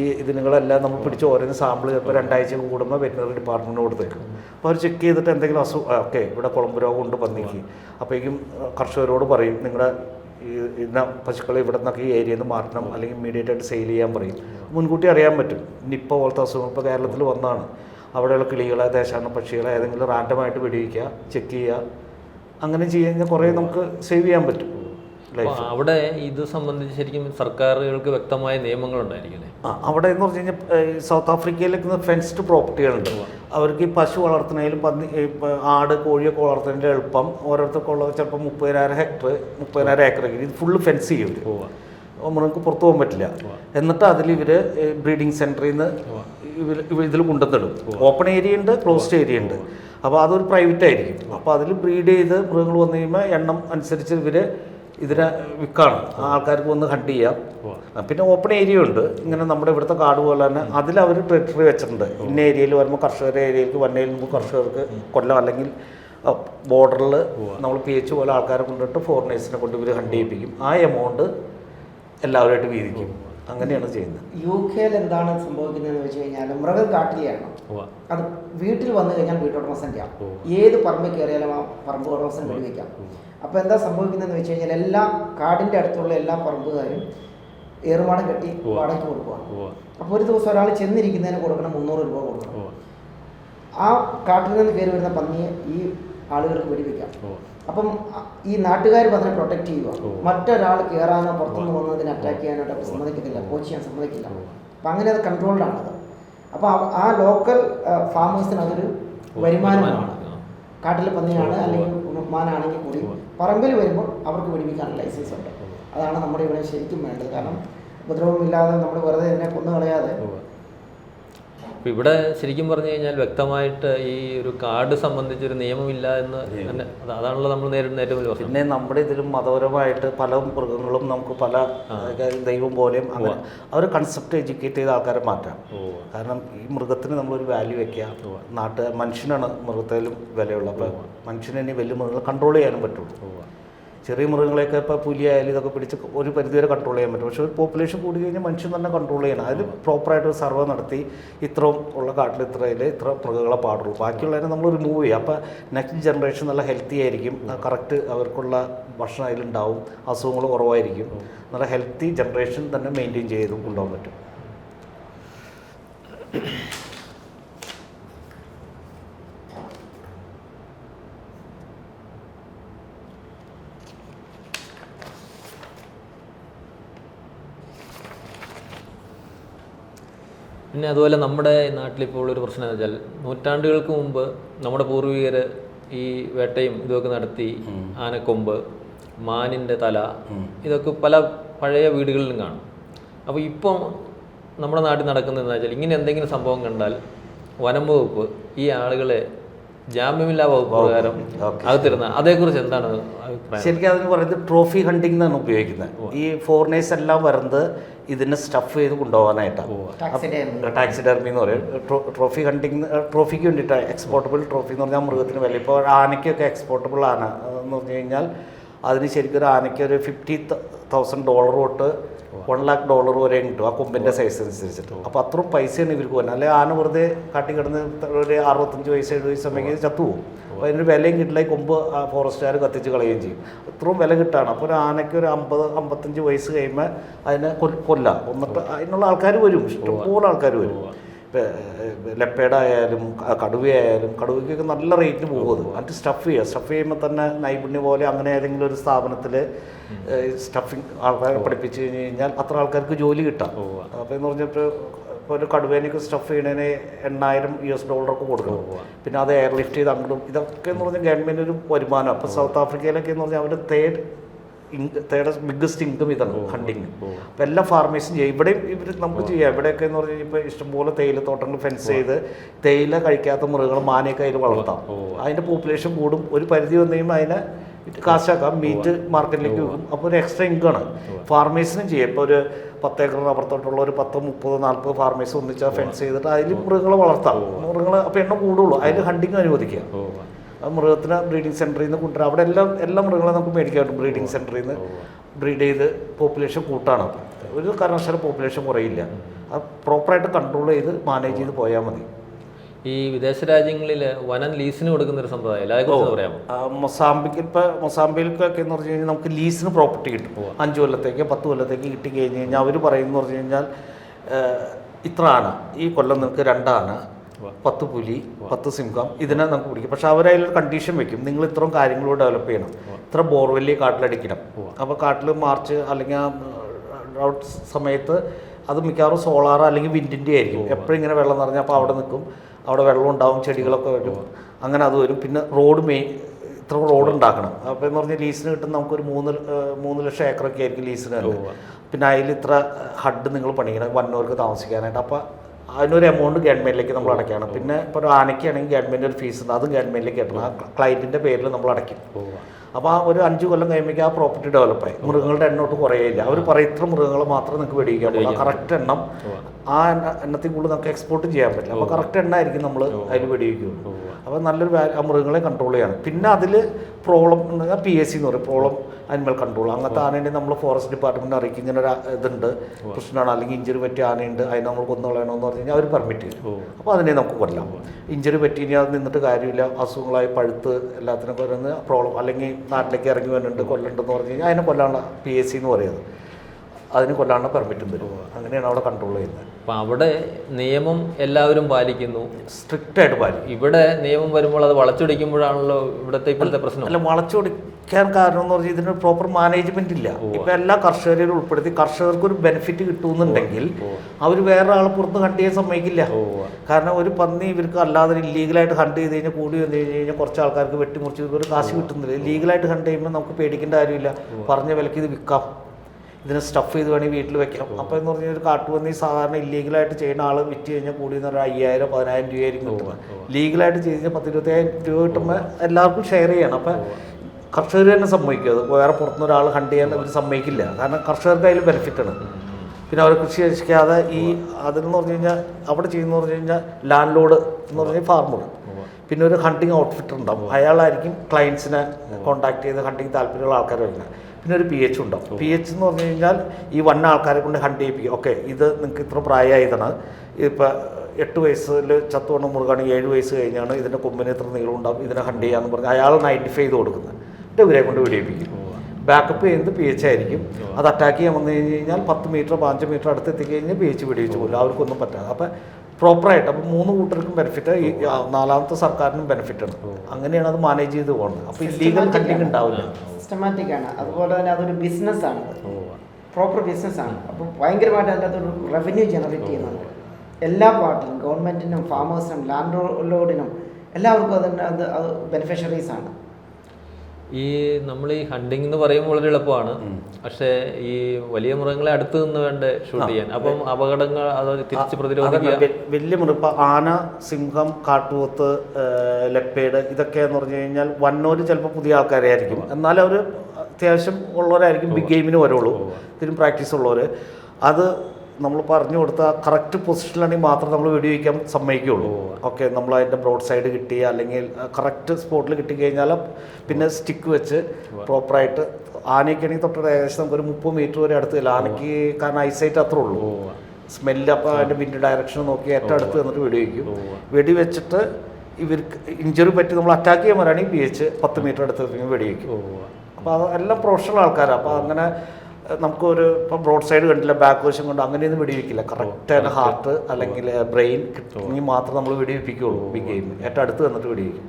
ഈ ഇതിനുകളെല്ലാം നമ്മൾ പിടിച്ച് ഓരോന്ന് സാമ്പിൾ ചിലപ്പോൾ രണ്ടാഴ്ച കൂടുമ്പോൾ വെറ്റിനറി ഡിപ്പാർട്ട്മെന്റ് കൊടുത്തേക്കും. അപ്പോൾ അവർ ചെക്ക് ചെയ്തിട്ട് എന്തെങ്കിലും അസുഖം ഓക്കെ ഇവിടെ കുളമ്പ് രോഗം ഉണ്ട് പന്നിക്ക്. അപ്പോഴേക്കും കർഷകരോട് പറയും നിങ്ങളുടെ ഇന്ന പശുക്കളെ ഇവിടെ നിന്നൊക്കെ ഈ ഏരിയയിൽ നിന്ന് മാറ്റണം അല്ലെങ്കിൽ ഇമ്മീഡിയറ്റ് ആയിട്ട് സെയിൽ ചെയ്യാൻ പറയും. മുൻകൂട്ടി അറിയാൻ പറ്റും. നിപ്പ പോലത്തെ അസുഖം ഇപ്പോൾ കേരളത്തിൽ വന്നാണ്. അവിടെയുള്ള കിളികളെ ദേശാടന പക്ഷികളെ ഏതെങ്കിലും റാൻഡമായിട്ട് വെടിവെക്കുക ചെക്ക് ചെയ്യുക. അങ്ങനെ ചെയ്യുന്ന കുറേ നമുക്ക് സേവ് ചെയ്യാൻ പറ്റും അവിടെ ഇത് സംബന്ധിച്ച് ശരിക്കും സർക്കാരുകൾക്ക് വ്യക്തമായ ആ അവിടെ എന്ന് പറഞ്ഞു കഴിഞ്ഞാൽ സൗത്ത് ആഫ്രിക്കയിലേക്ക് ഫെൻസ്ഡ് പ്രോപ്പർട്ടികളുണ്ട് അവർക്ക് ഈ പശു വളർത്തുന്നതിലും പന്നി ആട് കോഴിയൊക്കെ വളർത്തുന്നതിന്റെ എളുപ്പം. ഓരോരുത്തർക്കുള്ള ചിലപ്പോൾ മുപ്പതിനായിരം ഹെക്ടർ മുപ്പതിനായിരം ഏക്കർ ഇത് ഫുള്ള് ഫെൻസ് ചെയ്യും. മൃഗങ്ങൾക്ക് പുറത്തു പോകാൻ പറ്റില്ല. എന്നിട്ട് അതിൽ ഇവർ ബ്രീഡിംഗ് സെന്ററിൽ നിന്ന് ഇവർ ഇതിൽ കൊണ്ടുവന്നിടും. ഓപ്പൺ ഏരിയ ഉണ്ട് ക്ലോസ്ഡ് ഏരിയ ഉണ്ട്. അപ്പോൾ അതൊരു പ്രൈവറ്റ് ആയിരിക്കും. അപ്പോൾ അതിൽ ബ്രീഡ് ചെയ്ത് മൃഗങ്ങൾ വന്നു കഴിയുമ്പോൾ എണ്ണം അനുസരിച്ച് ഇവർ ഇതിനെ വിൽക്കാണ്. ആൾക്കാർക്ക് വന്ന് ഹണ്ട് ചെയ്യാം. പിന്നെ ഓപ്പൺ ഏരിയ ഉണ്ട്. ഇങ്ങനെ നമ്മുടെ ഇവിടുത്തെ കാട് പോലെ തന്നെ അതിൽ അവർ ടെറിട്ടറി വെച്ചിട്ടുണ്ട്. ഇന്ന ഏരിയയിൽ വരുമ്പോൾ കർഷകരുടെ ഏരിയയിലേക്ക് വന്നതിൽ മുമ്പ് കർഷകർക്ക് കൊല്ലം അല്ലെങ്കിൽ ബോർഡറിൽ നമ്മൾ പി എച്ച് പോലെ ആൾക്കാരെ കൊണ്ടിട്ട് ഫോറിനേഴ്സിനെ കൊണ്ട് ഇവർ ഹണ്ട് ചെയ്യിപ്പിക്കും. ആ എമൗണ്ട് എല്ലാവരുമായിട്ട് വീതിക്കും. അങ്ങനെയാണ് ചെയ്യുന്നത്. യു കെയിൽ എന്താണ് സംഭവിക്കുന്നതെന്ന് വെച്ച് കഴിഞ്ഞാൽ മൃഗം കാട്ടിലെയാണ്. അത് വീട്ടിൽ വന്നു കഴിഞ്ഞാൽ വീട്ടുടമസ്ഥന്റെ ആണ് ഏത് പറമ്പിൽ കയറിയാലും ആ പറമ്പ് ഉടമസ്ഥൻ വെടിവെക്കാം അപ്പോൾ എന്താ സംഭവിക്കുന്നതെന്ന് വെച്ച് കഴിഞ്ഞാൽ എല്ലാ കാടിന്റെ അടുത്തുള്ള എല്ലാ പറമ്പുകാരും ഏറുമാടം കെട്ടി വാടകയ്ക്ക് കൊടുക്കുകയാണ് അപ്പോൾ ഒരു ദിവസം ഒരാൾ ചെന്നിരിക്കുന്നതിന് കൊടുക്കണം മുന്നൂറ് രൂപ കൊടുക്കണം. ആ കാട്ടിൽ നിന്ന് കയറി വരുന്ന പന്നിയെ ഈ ആളുകൾക്ക് വെടിവെക്കാം. അപ്പം ഈ നാട്ടുകാർ അതിനെ പ്രൊട്ടക്ട് ചെയ്യുക മറ്റൊരാൾ കയറാനോ പുറത്തുനിന്ന് വന്നതിനെ അറ്റാക്ക് ചെയ്യാനോ സമ്മതിക്കത്തില്ല കോച്ച് ചെയ്യാൻ സമ്മതിക്കില്ല. അപ്പം അങ്ങനെ അത് കൺട്രോൾഡാണത് അപ്പം അപ്പോൾ ആ- ലോക്കൽ ഫാമേഴ്സിന് അതൊരു വരുമാനമാണ്. കാട്ടിൽ പന്നിയാണ് അല്ലെങ്കിൽ മാനാണെങ്കിൽ കൂടി പറമ്പിൽ വരുമ്പോൾ അവർക്ക് വെടിവെക്കാനുള്ള ലൈസൻസ് ഉണ്ട്. അതാണ് നമ്മുടെ ഇവിടെ ശരിക്കും വേണ്ടത്. കാരണം ഉപദ്രവമില്ലാതെ നമ്മൾ വെറുതെ ഇതിനെ കൊന്നു കളയാതെ അപ്പോൾ ഇവിടെ ശരിക്കും പറഞ്ഞു കഴിഞ്ഞാൽ വ്യക്തമായിട്ട് ഈ ഒരു കാർഡ് സംബന്ധിച്ചൊരു നിയമമില്ല എന്ന് തന്നെ അത് അതാണല്ലോ നമ്മൾ നേരിടുന്ന ഏറ്റവും വലിയ പിന്നെ നമ്മുടെ ഇതിലും മതപരമായിട്ട് പല മൃഗങ്ങളും നമുക്ക് പല ദൈവം പോലെയും അങ്ങനെ അവർ കൺസെപ്റ്റ് എഡ്യൂക്കേറ്റ് ചെയ്ത ആൾക്കാരെ മാറ്റാം. കാരണം ഈ മൃഗത്തിന് നമ്മളൊരു വാല്യൂ വെക്കുക. നാട്ടുകാർ മനുഷ്യനാണ് മൃഗത്തിലും വിലയുള്ളത്. മനുഷ്യനെ വലിയ മൃഗങ്ങളെ കൺട്രോൾ ചെയ്യാനും പറ്റുള്ളൂ. ചെറിയ മൃഗങ്ങളെയൊക്കെ ഇപ്പോൾ പുലിയായാലും ഇതൊക്കെ പിടിച്ച് ഒരു പരിധിവരെ കൺട്രോൾ ചെയ്യാൻ പറ്റും. പക്ഷേ ഒരു പോപ്പുലേഷൻ കൂടി കഴിഞ്ഞാൽ മനുഷ്യൻ തന്നെ കൺട്രോൾ ചെയ്യണം. അതിൽ പ്രോപ്പറായിട്ട് ഒരു സർവേ നടത്തി ഇത്രയും ഉള്ള കാട്ടിൽ ഇത്രയിൽ ഇത്ര മൃഗങ്ങളെ പാടുള്ളൂ. ബാക്കിയുള്ളതിനെ നമ്മൾ റിമൂവ് ചെയ്യുക. അപ്പോൾ നെക്സ്റ്റ് ജനറേഷൻ നല്ല ഹെൽത്തി ആയിരിക്കും. കറക്റ്റ് അവർക്കുള്ള ഭക്ഷണം അതിലുണ്ടാവും. അസുഖങ്ങൾ കുറവായിരിക്കും. നല്ല ഹെൽത്തി ജനറേഷൻ തന്നെ മെയിന്റെയിൻ ചെയ്ത് കൊണ്ടുപോകാൻ പറ്റും. പിന്നെ അതുപോലെ നമ്മുടെ നാട്ടിലിപ്പോൾ ഒരു പ്രശ്നം എന്ന് വെച്ചാൽ നൂറ്റാണ്ടുകൾക്ക് മുമ്പ് നമ്മുടെ പൂർവികർ ഈ വേട്ടയും ഇതൊക്കെ നടത്തി ആനക്കൊമ്പ് മാനിന്റെ തല ഇതൊക്കെ പല പഴയ വീടുകളിലും കാണും. അപ്പോൾ ഇപ്പം നമ്മുടെ നാട്ടിൽ നടക്കുന്നതെന്ന് വെച്ചാൽ ഇങ്ങനെ എന്തെങ്കിലും സംഭവം കണ്ടാൽ വനം വകുപ്പ് ഈ ആളുകളെ ജാമ്യമില്ലാ വകുപ്പ് പ്രകാരം അകത്തിരുന്ന അതേക്കുറിച്ച് എന്താണ് ശരിക്കും അതിന് പറയുന്നത് ട്രോഫി ഹണ്ടിങ് എന്നാണ് ഉപയോഗിക്കുന്നത്. ഈ ഫോറിനേഴ്സ് എല്ലാം വരുന്നത് ഇതിനെ സ്റ്റഫ് ചെയ്ത് കൊണ്ടുപോകാനായിട്ടാണ് ടാക്സി ഡെർമി എന്ന് പറയും. ട്രോ- ട്രോഫി ഹണ്ടിങ് ട്രോഫിക്ക് വേണ്ടിയിട്ടാണ് എക്സ്പോർട്ടബിൾ ട്രോഫി എന്ന് പറഞ്ഞാൽ മൃഗത്തിന് വില. ഇപ്പോൾ ആനയ്ക്കൊക്കെ എക്സ്പോർട്ടബിൾ ആന എന്ന് പറഞ്ഞു കഴിഞ്ഞാൽ അതിന് ശരിക്കും ഒരു ആനയ്ക്ക് ഒരു ഫിഫ്റ്റി തൗസൻഡ് ഡോളർ തൊട്ട് വൺ ലാക്ക് ഡോളർ വരെ കിട്ടും ആ കൊമ്പിന്റെ സൈസ് അനുസരിച്ചിട്ട്. അപ്പോൾ അത്രയും പൈസയാണ് ഇവർക്ക് പോകുന്നത് അല്ലെങ്കിൽ ആന വെറുതെ കാട്ടി കിടന്ന് ഒരു അറുപത്തഞ്ച് വയസ്സ് എഴുപത് ചത്തു ചത്തുപോകും അപ്പോൾ അതിന് വിലയും കിട്ടില്ല. കൊമ്പ് ഫോറസ്റ്റുകാർ കത്തിച്ച് കളയുകയും ചെയ്യും. അത്രയും വില കിട്ടാണ്. അപ്പോൾ ഒരു ആനയ്ക്ക് ഒരു അമ്പത് അമ്പത്തഞ്ച് വയസ്സ് കഴിയുമ്പോൾ അതിനെ കൊല്ലാം. കൊന്നിട്ട് അതിനുള്ള ആൾക്കാർ വരും. ഇഷ്ടംപോലെ ആൾക്കാർ വരും. ഇപ്പം ലെപ്പേഡായാലും കടുവയായാലും കടുവയ്ക്കൊക്കെ നല്ല റേറ്റ് പോകുന്നത് അത്. സ്റ്റഫ് ചെയ്യുക സ്റ്റഫ് ചെയ്യുമ്പോൾ തന്നെ നൈപുണ്യം പോലെ അങ്ങനെ ഏതെങ്കിലും ഒരു സ്ഥാപനത്തിൽ സ്റ്റഫിങ് ആൾക്കാരെ പഠിപ്പിച്ച് കഴിഞ്ഞ് കഴിഞ്ഞാൽ അത്ര ആൾക്കാർക്ക് ജോലി കിട്ടാം. അപ്പോൾ എന്ന് പറഞ്ഞപ്പോൾ ഇപ്പോൾ ഒരു കടുവേനിക്ക് സ്റ്റഫ് ചെയ്യണതിന് എണ്ണായിരം യു എസ് ഡോളറൊക്കെ കൊടുക്കണം പിന്നെ അത് എയർ ലിഫ്റ്റ് ചെയ്ത് അങ്ങോട്ടും ഇതൊക്കെ എന്ന് പറഞ്ഞാൽ ഗവൺമെന്റ് ഒരു വരുമാനം. അപ്പോൾ സൗത്ത് ആഫ്രിക്കയിലൊക്കെ എന്ന് പറഞ്ഞാൽ അവർ തേർഡ് തേർഡ് ബിഗ്ഗസ്റ്റ് ഇൻകം ഇതാണ് ഹണ്ടിങ് അപ്പോൾ എല്ലാ ഫാർമേഴ്സും ചെയ്യും. ഇവിടെയും ഇവർ നമുക്ക് ചെയ്യാം. ഇവിടെയൊക്കെ എന്ന് പറഞ്ഞാൽ ഇപ്പോൾ ഇഷ്ടംപോലെ തേയില തോട്ടങ്ങൾ ഫെൻസ് ചെയ്ത് തേയില കഴിക്കാത്ത മൃഗങ്ങൾ മാനയൊക്കെ അതിൽ വളർത്താം. അതിന്റെ പോപ്പുലേഷൻ കൂടും. ഒരു പരിധി വന്നു കഴിയുമ്പോൾ അതിനെ കാശാക്കാം മീറ്റ് മാർക്കറ്റിലേക്ക് വിൽക്കും അപ്പോൾ ഒരു എക്സ്ട്രാ ഇൻകമാണ് ഫാർമേഴ്സിനും ചെയ്യാം. ഇപ്പോൾ ഒരു പത്ത് ഏക്കർ അപ്പുറത്തോട്ടുള്ള ഒരു പത്ത് മുപ്പത് നാൽപ്പത് ഫാർമേഴ്സ് ഒന്നിച്ച് ഫെൻസ് ചെയ്തിട്ട് അതിൽ മൃഗങ്ങളെ വളർത്താം. മൃഗങ്ങൾ അപ്പോൾ എണ്ണം കൂടുള്ളൂ. അതിൽ ഹണ്ടിങ് അനുവദിക്കുക ആ മൃഗത്തിന് ബ്രീഡിംഗ് സെന്ററിൽ നിന്ന് കൊണ്ടുവരാം. അവിടെ എല്ലാം എല്ലാ മൃഗങ്ങളും നമുക്ക് മേടിക്കാൻ പറ്റും ബ്രീഡിംഗ് സെന്ററിൽ നിന്ന് ബ്രീഡ് ചെയ്ത് പോപ്പുലേഷൻ കൂട്ടാണ്. ഒരു കാരണവശാലും പോപ്പുലേഷൻ കുറയില്ല. അത് പ്രോപ്പറായിട്ട് കൺട്രോൾ ചെയ്ത് മാനേജ് ചെയ്ത് പോയാൽ മതി. ഈ വിദേശ രാജ്യങ്ങളിൽ വനം ലീസിന് കൊടുക്കുന്ന ഒരു സമ്പ്രദായം പറയാമോ? ആ, മൊസാംബിക്കിൽ ഇപ്പോൾ എന്ന് പറഞ്ഞു കഴിഞ്ഞാൽ നമുക്ക് ലീസിന് പ്രോപ്പർട്ടി കിട്ടും. അഞ്ച് കൊല്ലത്തേക്ക് പത്ത് കൊല്ലത്തേക്ക് കിട്ടി കഴിഞ്ഞ് കഴിഞ്ഞാൽ അവർ പറയുന്നു പറഞ്ഞു കഴിഞ്ഞാൽ ഇത്ര ആന ഈ കൊല്ലം നിങ്ങൾക്ക് രണ്ടാണ്. പത്ത് പുലി പത്ത് സിംഹം ഇതിനെ നമുക്ക് പിടിക്കും. പക്ഷെ അവരതിലൊരു കണ്ടീഷൻ വെക്കും. നിങ്ങൾ ഇത്രയും കാര്യങ്ങളോട് ഡെവലപ്പ് ചെയ്യണം. ഇത്ര ബോർവെല്ലി കാട്ടിലടിക്കണം. അപ്പോൾ കാട്ടിൽ മാർച്ച് അല്ലെങ്കിൽ ആ ഡ്രൗട്ട് സമയത്ത് അത് മിക്കവാറും സോളാർ അല്ലെങ്കിൽ വിൻഡിന്റെ ആയിരിക്കും. എപ്പോഴും ഇങ്ങനെ വെള്ളം നിറഞ്ഞാൽ അപ്പോൾ അവിടെ നിൽക്കും. അവിടെ വെള്ളം ഉണ്ടാവും ചെടികളൊക്കെ വരും. അങ്ങനെ അത് വരും. പിന്നെ റോഡ് മെയിൻ ഇത്ര റോഡ് ഉണ്ടാക്കണം. അപ്പോൾ എന്ന് പറഞ്ഞാൽ ലീസിന് കിട്ടുന്ന നമുക്കൊരു മൂന്ന് മൂന്ന് ലക്ഷം ഏക്കറൊക്കെ ആയിരിക്കും ലീസിന് പിന്നെ അതിൽ ഇത്ര ഹഡ് നിങ്ങൾ പണിയണം വന്നവർക്ക് താമസിക്കാനായിട്ട്. അപ്പോൾ അതിനൊരു എമൗണ്ട് ഗവൺമെന്റിലേക്ക് നമ്മൾ അടയ്ക്കണം. പിന്നെ ഇപ്പോൾ ഒരു ആനയ്ക്കാണെങ്കിൽ ഗവൺമെന്റ് ഒരു ഫീസ് ഉണ്ട്. അതും ഗവൺമെന്റിലേക്ക് കിട്ടണം ആ ക്ലയന്റിന്റെ പേരിൽ നമ്മൾ അടയ്ക്കും. അപ്പോൾ ആ ഒരു അഞ്ച് കൊല്ലം കഴിയുമ്പോൾ ആ പ്രോപ്പർട്ടി ഡെവലപ്പായി മൃഗങ്ങളുടെ എണ്ണോട്ട് കുറയില്ല അവർ പറയും ഇത്ര മൃഗങ്ങൾ മാത്രം നിങ്ങൾക്ക് മേടിക്കാൻ പറ്റും കറക്റ്റ് എണ്ണം ആ എണ്ണ എണ്ണത്തിൽ കൂടുതൽ നമുക്ക് എക്സ്പോർട്ട് ചെയ്യാൻ പറ്റില്ല. അപ്പോൾ കറക്റ്റ് എണ്ണ ആയിരിക്കും നമ്മൾ അതിൽ വെടിവെക്കുള്ളൂ അപ്പോൾ നല്ലൊരു ആ മൃഗങ്ങളെ കൺട്രോൾ ചെയ്യണം. പിന്നെ അതിൽ പ്രോബ്ലം പി എസ് സി എന്ന് പറയും. പ്രോബ്ലം അനിമൽ കൺട്രോൾ അങ്ങനത്തെ ആനയുണ്ടെങ്കിൽ നമ്മൾ ഫോറസ്റ്റ് ഡിപ്പാർട്ട്മെന്റ് അറിയിക്കും ഇങ്ങനെ ഒരു ഇതുണ്ട്. പ്രശ്നമാണ് അല്ലെങ്കിൽ ഇഞ്ചുറി പറ്റിയ ആനയുണ്ട്. അതിനെ നമ്മൾ കൊന്നു കളയണമെന്ന് പറഞ്ഞു കഴിഞ്ഞാൽ അവർ പെർമിറ്റ് ചെയ്യും. അപ്പോൾ അതിനെ നമുക്ക് കൊല്ലാം. ഇഞ്ചുറി പറ്റി ഇനി അത് നിന്നിട്ട് കാര്യമില്ല. അസുഖങ്ങളായി പഴുത്ത് എല്ലാത്തിനും വരുന്ന പ്രോബ്ലം അല്ലെങ്കിൽ നാട്ടിലേക്ക് ഇറങ്ങി വരുന്നുണ്ട് കൊല്ലണ്ടെന്ന് പറഞ്ഞു കഴിഞ്ഞാൽ അതിനെ കൊല്ലാനുള്ള പി എസ് സി എന്ന് പറയുന്നത് അതിന് കൊല്ലാനുള്ള പെർമിറ്റും തരും. അങ്ങനെയാണ് അവിടെ കൺട്രോൾ ചെയ്യുന്നത്. അപ്പം അവിടെ നിയമം എല്ലാവരും പാലിക്കുന്നു. സ്ട്രിക്റ്റ് ആയിട്ട് പാലിക്കും. ഇവിടെ നിയമം വരുമ്പോൾ അത് വളച്ചൊടിക്കുമ്പോഴാണല്ലോ ഇവിടുത്തെ ഇപ്പോഴത്തെ പ്രശ്നം? അല്ല വളച്ചൊടിക്കാൻ കാരണം എന്ന് പറഞ്ഞാൽ ഇതിന് പ്രോപ്പർ മാനേജ്മെന്റ് ഇല്ല. ഇപ്പൊ എല്ലാ കർഷകരെയും ഉൾപ്പെടുത്തി കർഷകർക്ക് ഒരു ബെനിഫിറ്റ് കിട്ടുമെന്നുണ്ടെങ്കിൽ അവർ വേറെ ആളെ പുറത്ത് ഹണ്ട് ചെയ്യാൻ സമ്മതിക്കില്ല. കാരണം ഒരു പന്നി ഇവർക്ക് അല്ലാതെ ഇല്ലീഗലായിട്ട് ഹണ്ട് ചെയ്ത് കഴിഞ്ഞാൽ കൂടി വന്നു കഴിഞ്ഞ് കഴിഞ്ഞാൽ കുറച്ച് ആൾക്കാർക്ക് വെട്ടിമുറിച്ച് ഒരു കാശ് കിട്ടുന്നില്ല. ലീഗലായിട്ട് ഹണ്ട് ചെയ്യുമ്പോൾ നമുക്ക് പേടിക്കേണ്ട കാര്യമില്ല. പറഞ്ഞ വിലക്ക് ഇത് വിൽക്കാം. ഇതിനെ സ്റ്റഫ് ചെയ്ത് വേണമെങ്കിൽ വീട്ടിൽ വെക്കാം. അപ്പോൾ എന്ന് പറഞ്ഞാൽ ഒരു കാട്ടുപന്നി സാധാരണ ഇല്ലീഗലായിട്ട് ചെയ്യുന്ന ആൾ വിറ്റ് കഴിഞ്ഞാൽ കൂടി എന്ന് പറഞ്ഞാൽ അയ്യായിരം പതിനായിരം രൂപയായിരിക്കും കിട്ടുന്നത്. ലീഗലായിട്ട് ചെയ്ത് കഴിഞ്ഞാൽ പത്ത് ഇരുപത്തയ്യായിരം രൂപ കിട്ടുമ്പോൾ എല്ലാവർക്കും ഷെയർ ചെയ്യണം. അപ്പം കർഷകർ തന്നെ സമ്മതിക്കും. അത് വേറെ പുറത്തുനിന്ന് ഒരാൾ ഹണ്ട് ചെയ്യാൻ അവർ സമ്മതിക്കില്ല. കാരണം കർഷകർക്ക് അതിൽ ബെനിഫിറ്റാണ് പിന്നെ അവർ കൃഷി രക്ഷിക്കാതെ ഈ അതിനെന്ന് പറഞ്ഞു കഴിഞ്ഞാൽ അവിടെ ചെയ്യുന്ന പറഞ്ഞു കഴിഞ്ഞാൽ ലാൻഡ് ലോഡ് എന്ന് പറഞ്ഞാൽ ഫാർമർ പിന്നെ ഒരു ഹണ്ടിങ് ഔട്ട്ഫിറ്റർ ഉണ്ടാവും. അയാളായിരിക്കും ക്ലയൻസിനെ കോൺടാക്ട് ചെയ്ത് ഹണ്ടിങ് താല്പര്യമുള്ള ആൾക്കാർ വരുന്നത് പിന്നെ ഒരു പി എച്ച് ഉണ്ടാവും പി എച്ച് എന്ന് പറഞ്ഞു കഴിഞ്ഞാൽ ഈ വണ്ണ ആൾക്കാരെ കൊണ്ട് ഹണ്ട് ചെയ്യിപ്പിക്കും ഓക്കെ ഇത് നിങ്ങൾക്ക് ഇത്ര പ്രായമായതാണ്. ഇപ്പം എട്ട് വയസ്സിൽ ചത്തുവണ്ണ മുറുകാണെങ്കിൽ ഏഴ് വയസ്സ് കഴിഞ്ഞാണ് ഇതിന്റെ കൊമ്പിന് ഇത്ര നീളം ഉണ്ടാവും ഇതിനെ ഹണ്ട് ചെയ്യാന്ന് പറഞ്ഞ് അയാൾ ഐഡന്റിഫൈ ചെയ്ത് കൊടുക്കുന്നത്. എന്നിട്ട് ഇവരെ കൊണ്ട് വെടിയിപ്പിക്കും. ബാക്കപ്പ് ചെയ്യുന്നത് പി എച്ച് ആയിരിക്കും? അത് അറ്റാക്ക് ചെയ്യാൻ വന്നു കഴിഞ്ഞ് കഴിഞ്ഞാൽ പത്ത് മീറ്റർ പതിനഞ്ച് മീറ്റർ അടുത്ത് എത്തിക്കഴിഞ്ഞാൽ പി എച്ച് വെടിവെച്ച് പോലും അവർക്കൊന്നും പറ്റാതെ. അപ്പം പ്രോപ്പറായിട്ട് അപ്പം മൂന്ന് കൂട്ടർക്കും ബെനിഫിറ്റ് ഈ നാലാമത്തെ സർക്കാരിനും ബെനിഫിറ്റ് ആണ്. അങ്ങനെയാണ് അത് മാനേജ് ചെയ്ത് പോകുന്നത് അപ്പോൾ ഇല്ലീഗൽ കണ്ടിങ് ഉണ്ടാവില്ല. സിസ്റ്റമാറ്റിക് ആണ്. അതുപോലെ തന്നെ അതൊരു ബിസിനസ്സാണ് പ്രോപ്പർ ബിസിനസ് ആണ്. അപ്പോൾ ഭയങ്കരമായിട്ട് അതിന്റെ അകത്തൊരു റവന്യൂ ജനറേറ്റ് ചെയ്യുന്നുണ്ട്. എല്ലാ പാർട്ടിനും ഗവൺമെന്റിനും ഫാമേഴ്സിനും ലാൻഡ് ലോഡിനും എല്ലാവർക്കും അതിന്റെ അത് അത് ആണ്. ഈ നമ്മൾ ഈ ഹണ്ടിങ് എന്ന് പറയുമ്പോൾ വളരെ എളുപ്പമാണ്. പക്ഷേ ഈ വലിയ മൃഗങ്ങളെ അടുത്ത് നിന്ന് വേണ്ട ഷൂട്ട് ചെയ്യാൻ. അപ്പം അപകടങ്ങൾ അതായത് തിരിച്ച് പ്രതിരോധിക്കുക. വലിയ മൃഗം ഇപ്പം ആന സിംഹം കാട്ടുപോത്ത് ലെപ്പേഡ് ഇതൊക്കെ എന്ന് പറഞ്ഞു കഴിഞ്ഞാൽ വന്നോര് ചിലപ്പോൾ പുതിയ ആൾക്കാരെ ആയിരിക്കും. എന്നാലും അവർ അത്യാവശ്യം ഉള്ളവരായിരിക്കും. ബിഗ് ഗെയിമിന് വരുള്ളൂ. ഇതിനും പ്രാക്ടീസ് ഉള്ളവർ അത് നമ്മൾ പറഞ്ഞു കൊടുത്ത കറക്റ്റ് പൊസിഷനിലാണെങ്കിൽ മാത്രം നമ്മൾ വെടിവെക്കാൻ സമ്മതിക്കുള്ളൂ ഓക്കെ നമ്മൾ അതിന്റെ ബ്രോഡ് സൈഡ് കിട്ടി അല്ലെങ്കിൽ കറക്റ്റ് സ്പോട്ടിൽ കിട്ടിക്കഴിഞ്ഞാൽ പിന്നെ സ്റ്റിക്ക് വെച്ച് പ്രോപ്പറായിട്ട് ആനയ്ക്കാണെങ്കിൽ തൊട്ട് ഏകദേശം നമുക്ക് ഒരു മുപ്പത് മീറ്റർ വരെ അടുത്തില്ല ആനയ്ക്ക് കാരണം ഐസൈറ്റ് അത്രേ ഉള്ളൂ. സ്മെല്ല് അപ്പോൾ അതിന്റെ വിൻഡ് ഡയറക്ഷൻ നോക്കി ഏറ്റവും അടുത്ത് നിന്നിട്ട് വെടി വെടിവെച്ചിട്ട് ഇവർക്ക് ഇഞ്ചുറി പറ്റി നമ്മൾ അറ്റാക്ക് ചെയ്യാൻ വരാണെങ്കിൽ പി എച്ച് പത്ത് മീറ്റർ അടുത്ത് വെടിവെക്കും അപ്പോൾ അതെല്ലാം പ്രൊഫഷണൽ ആൾക്കാരാണ് അപ്പോൾ അങ്ങനെ നമുക്കൊരു ഇപ്പം ബ്രോഡ് സൈഡ് കണ്ടില്ല ബാക്ക് വശം കൊണ്ട് അങ്ങനെയൊന്നും വെടിവെക്കില്ല. കറക്റ്റ് അതിന്റെ ഹാർട്ട് അല്ലെങ്കിൽ ബ്രെയിൻ കിട്ടുമെങ്കിൽ മാത്രം നമ്മൾ വെടിവെപ്പിക്കുള്ളൂ ബിഗ് ഗെയിം ഏറ്റവും അടുത്ത് വന്നിട്ട് വെടിവെക്കും.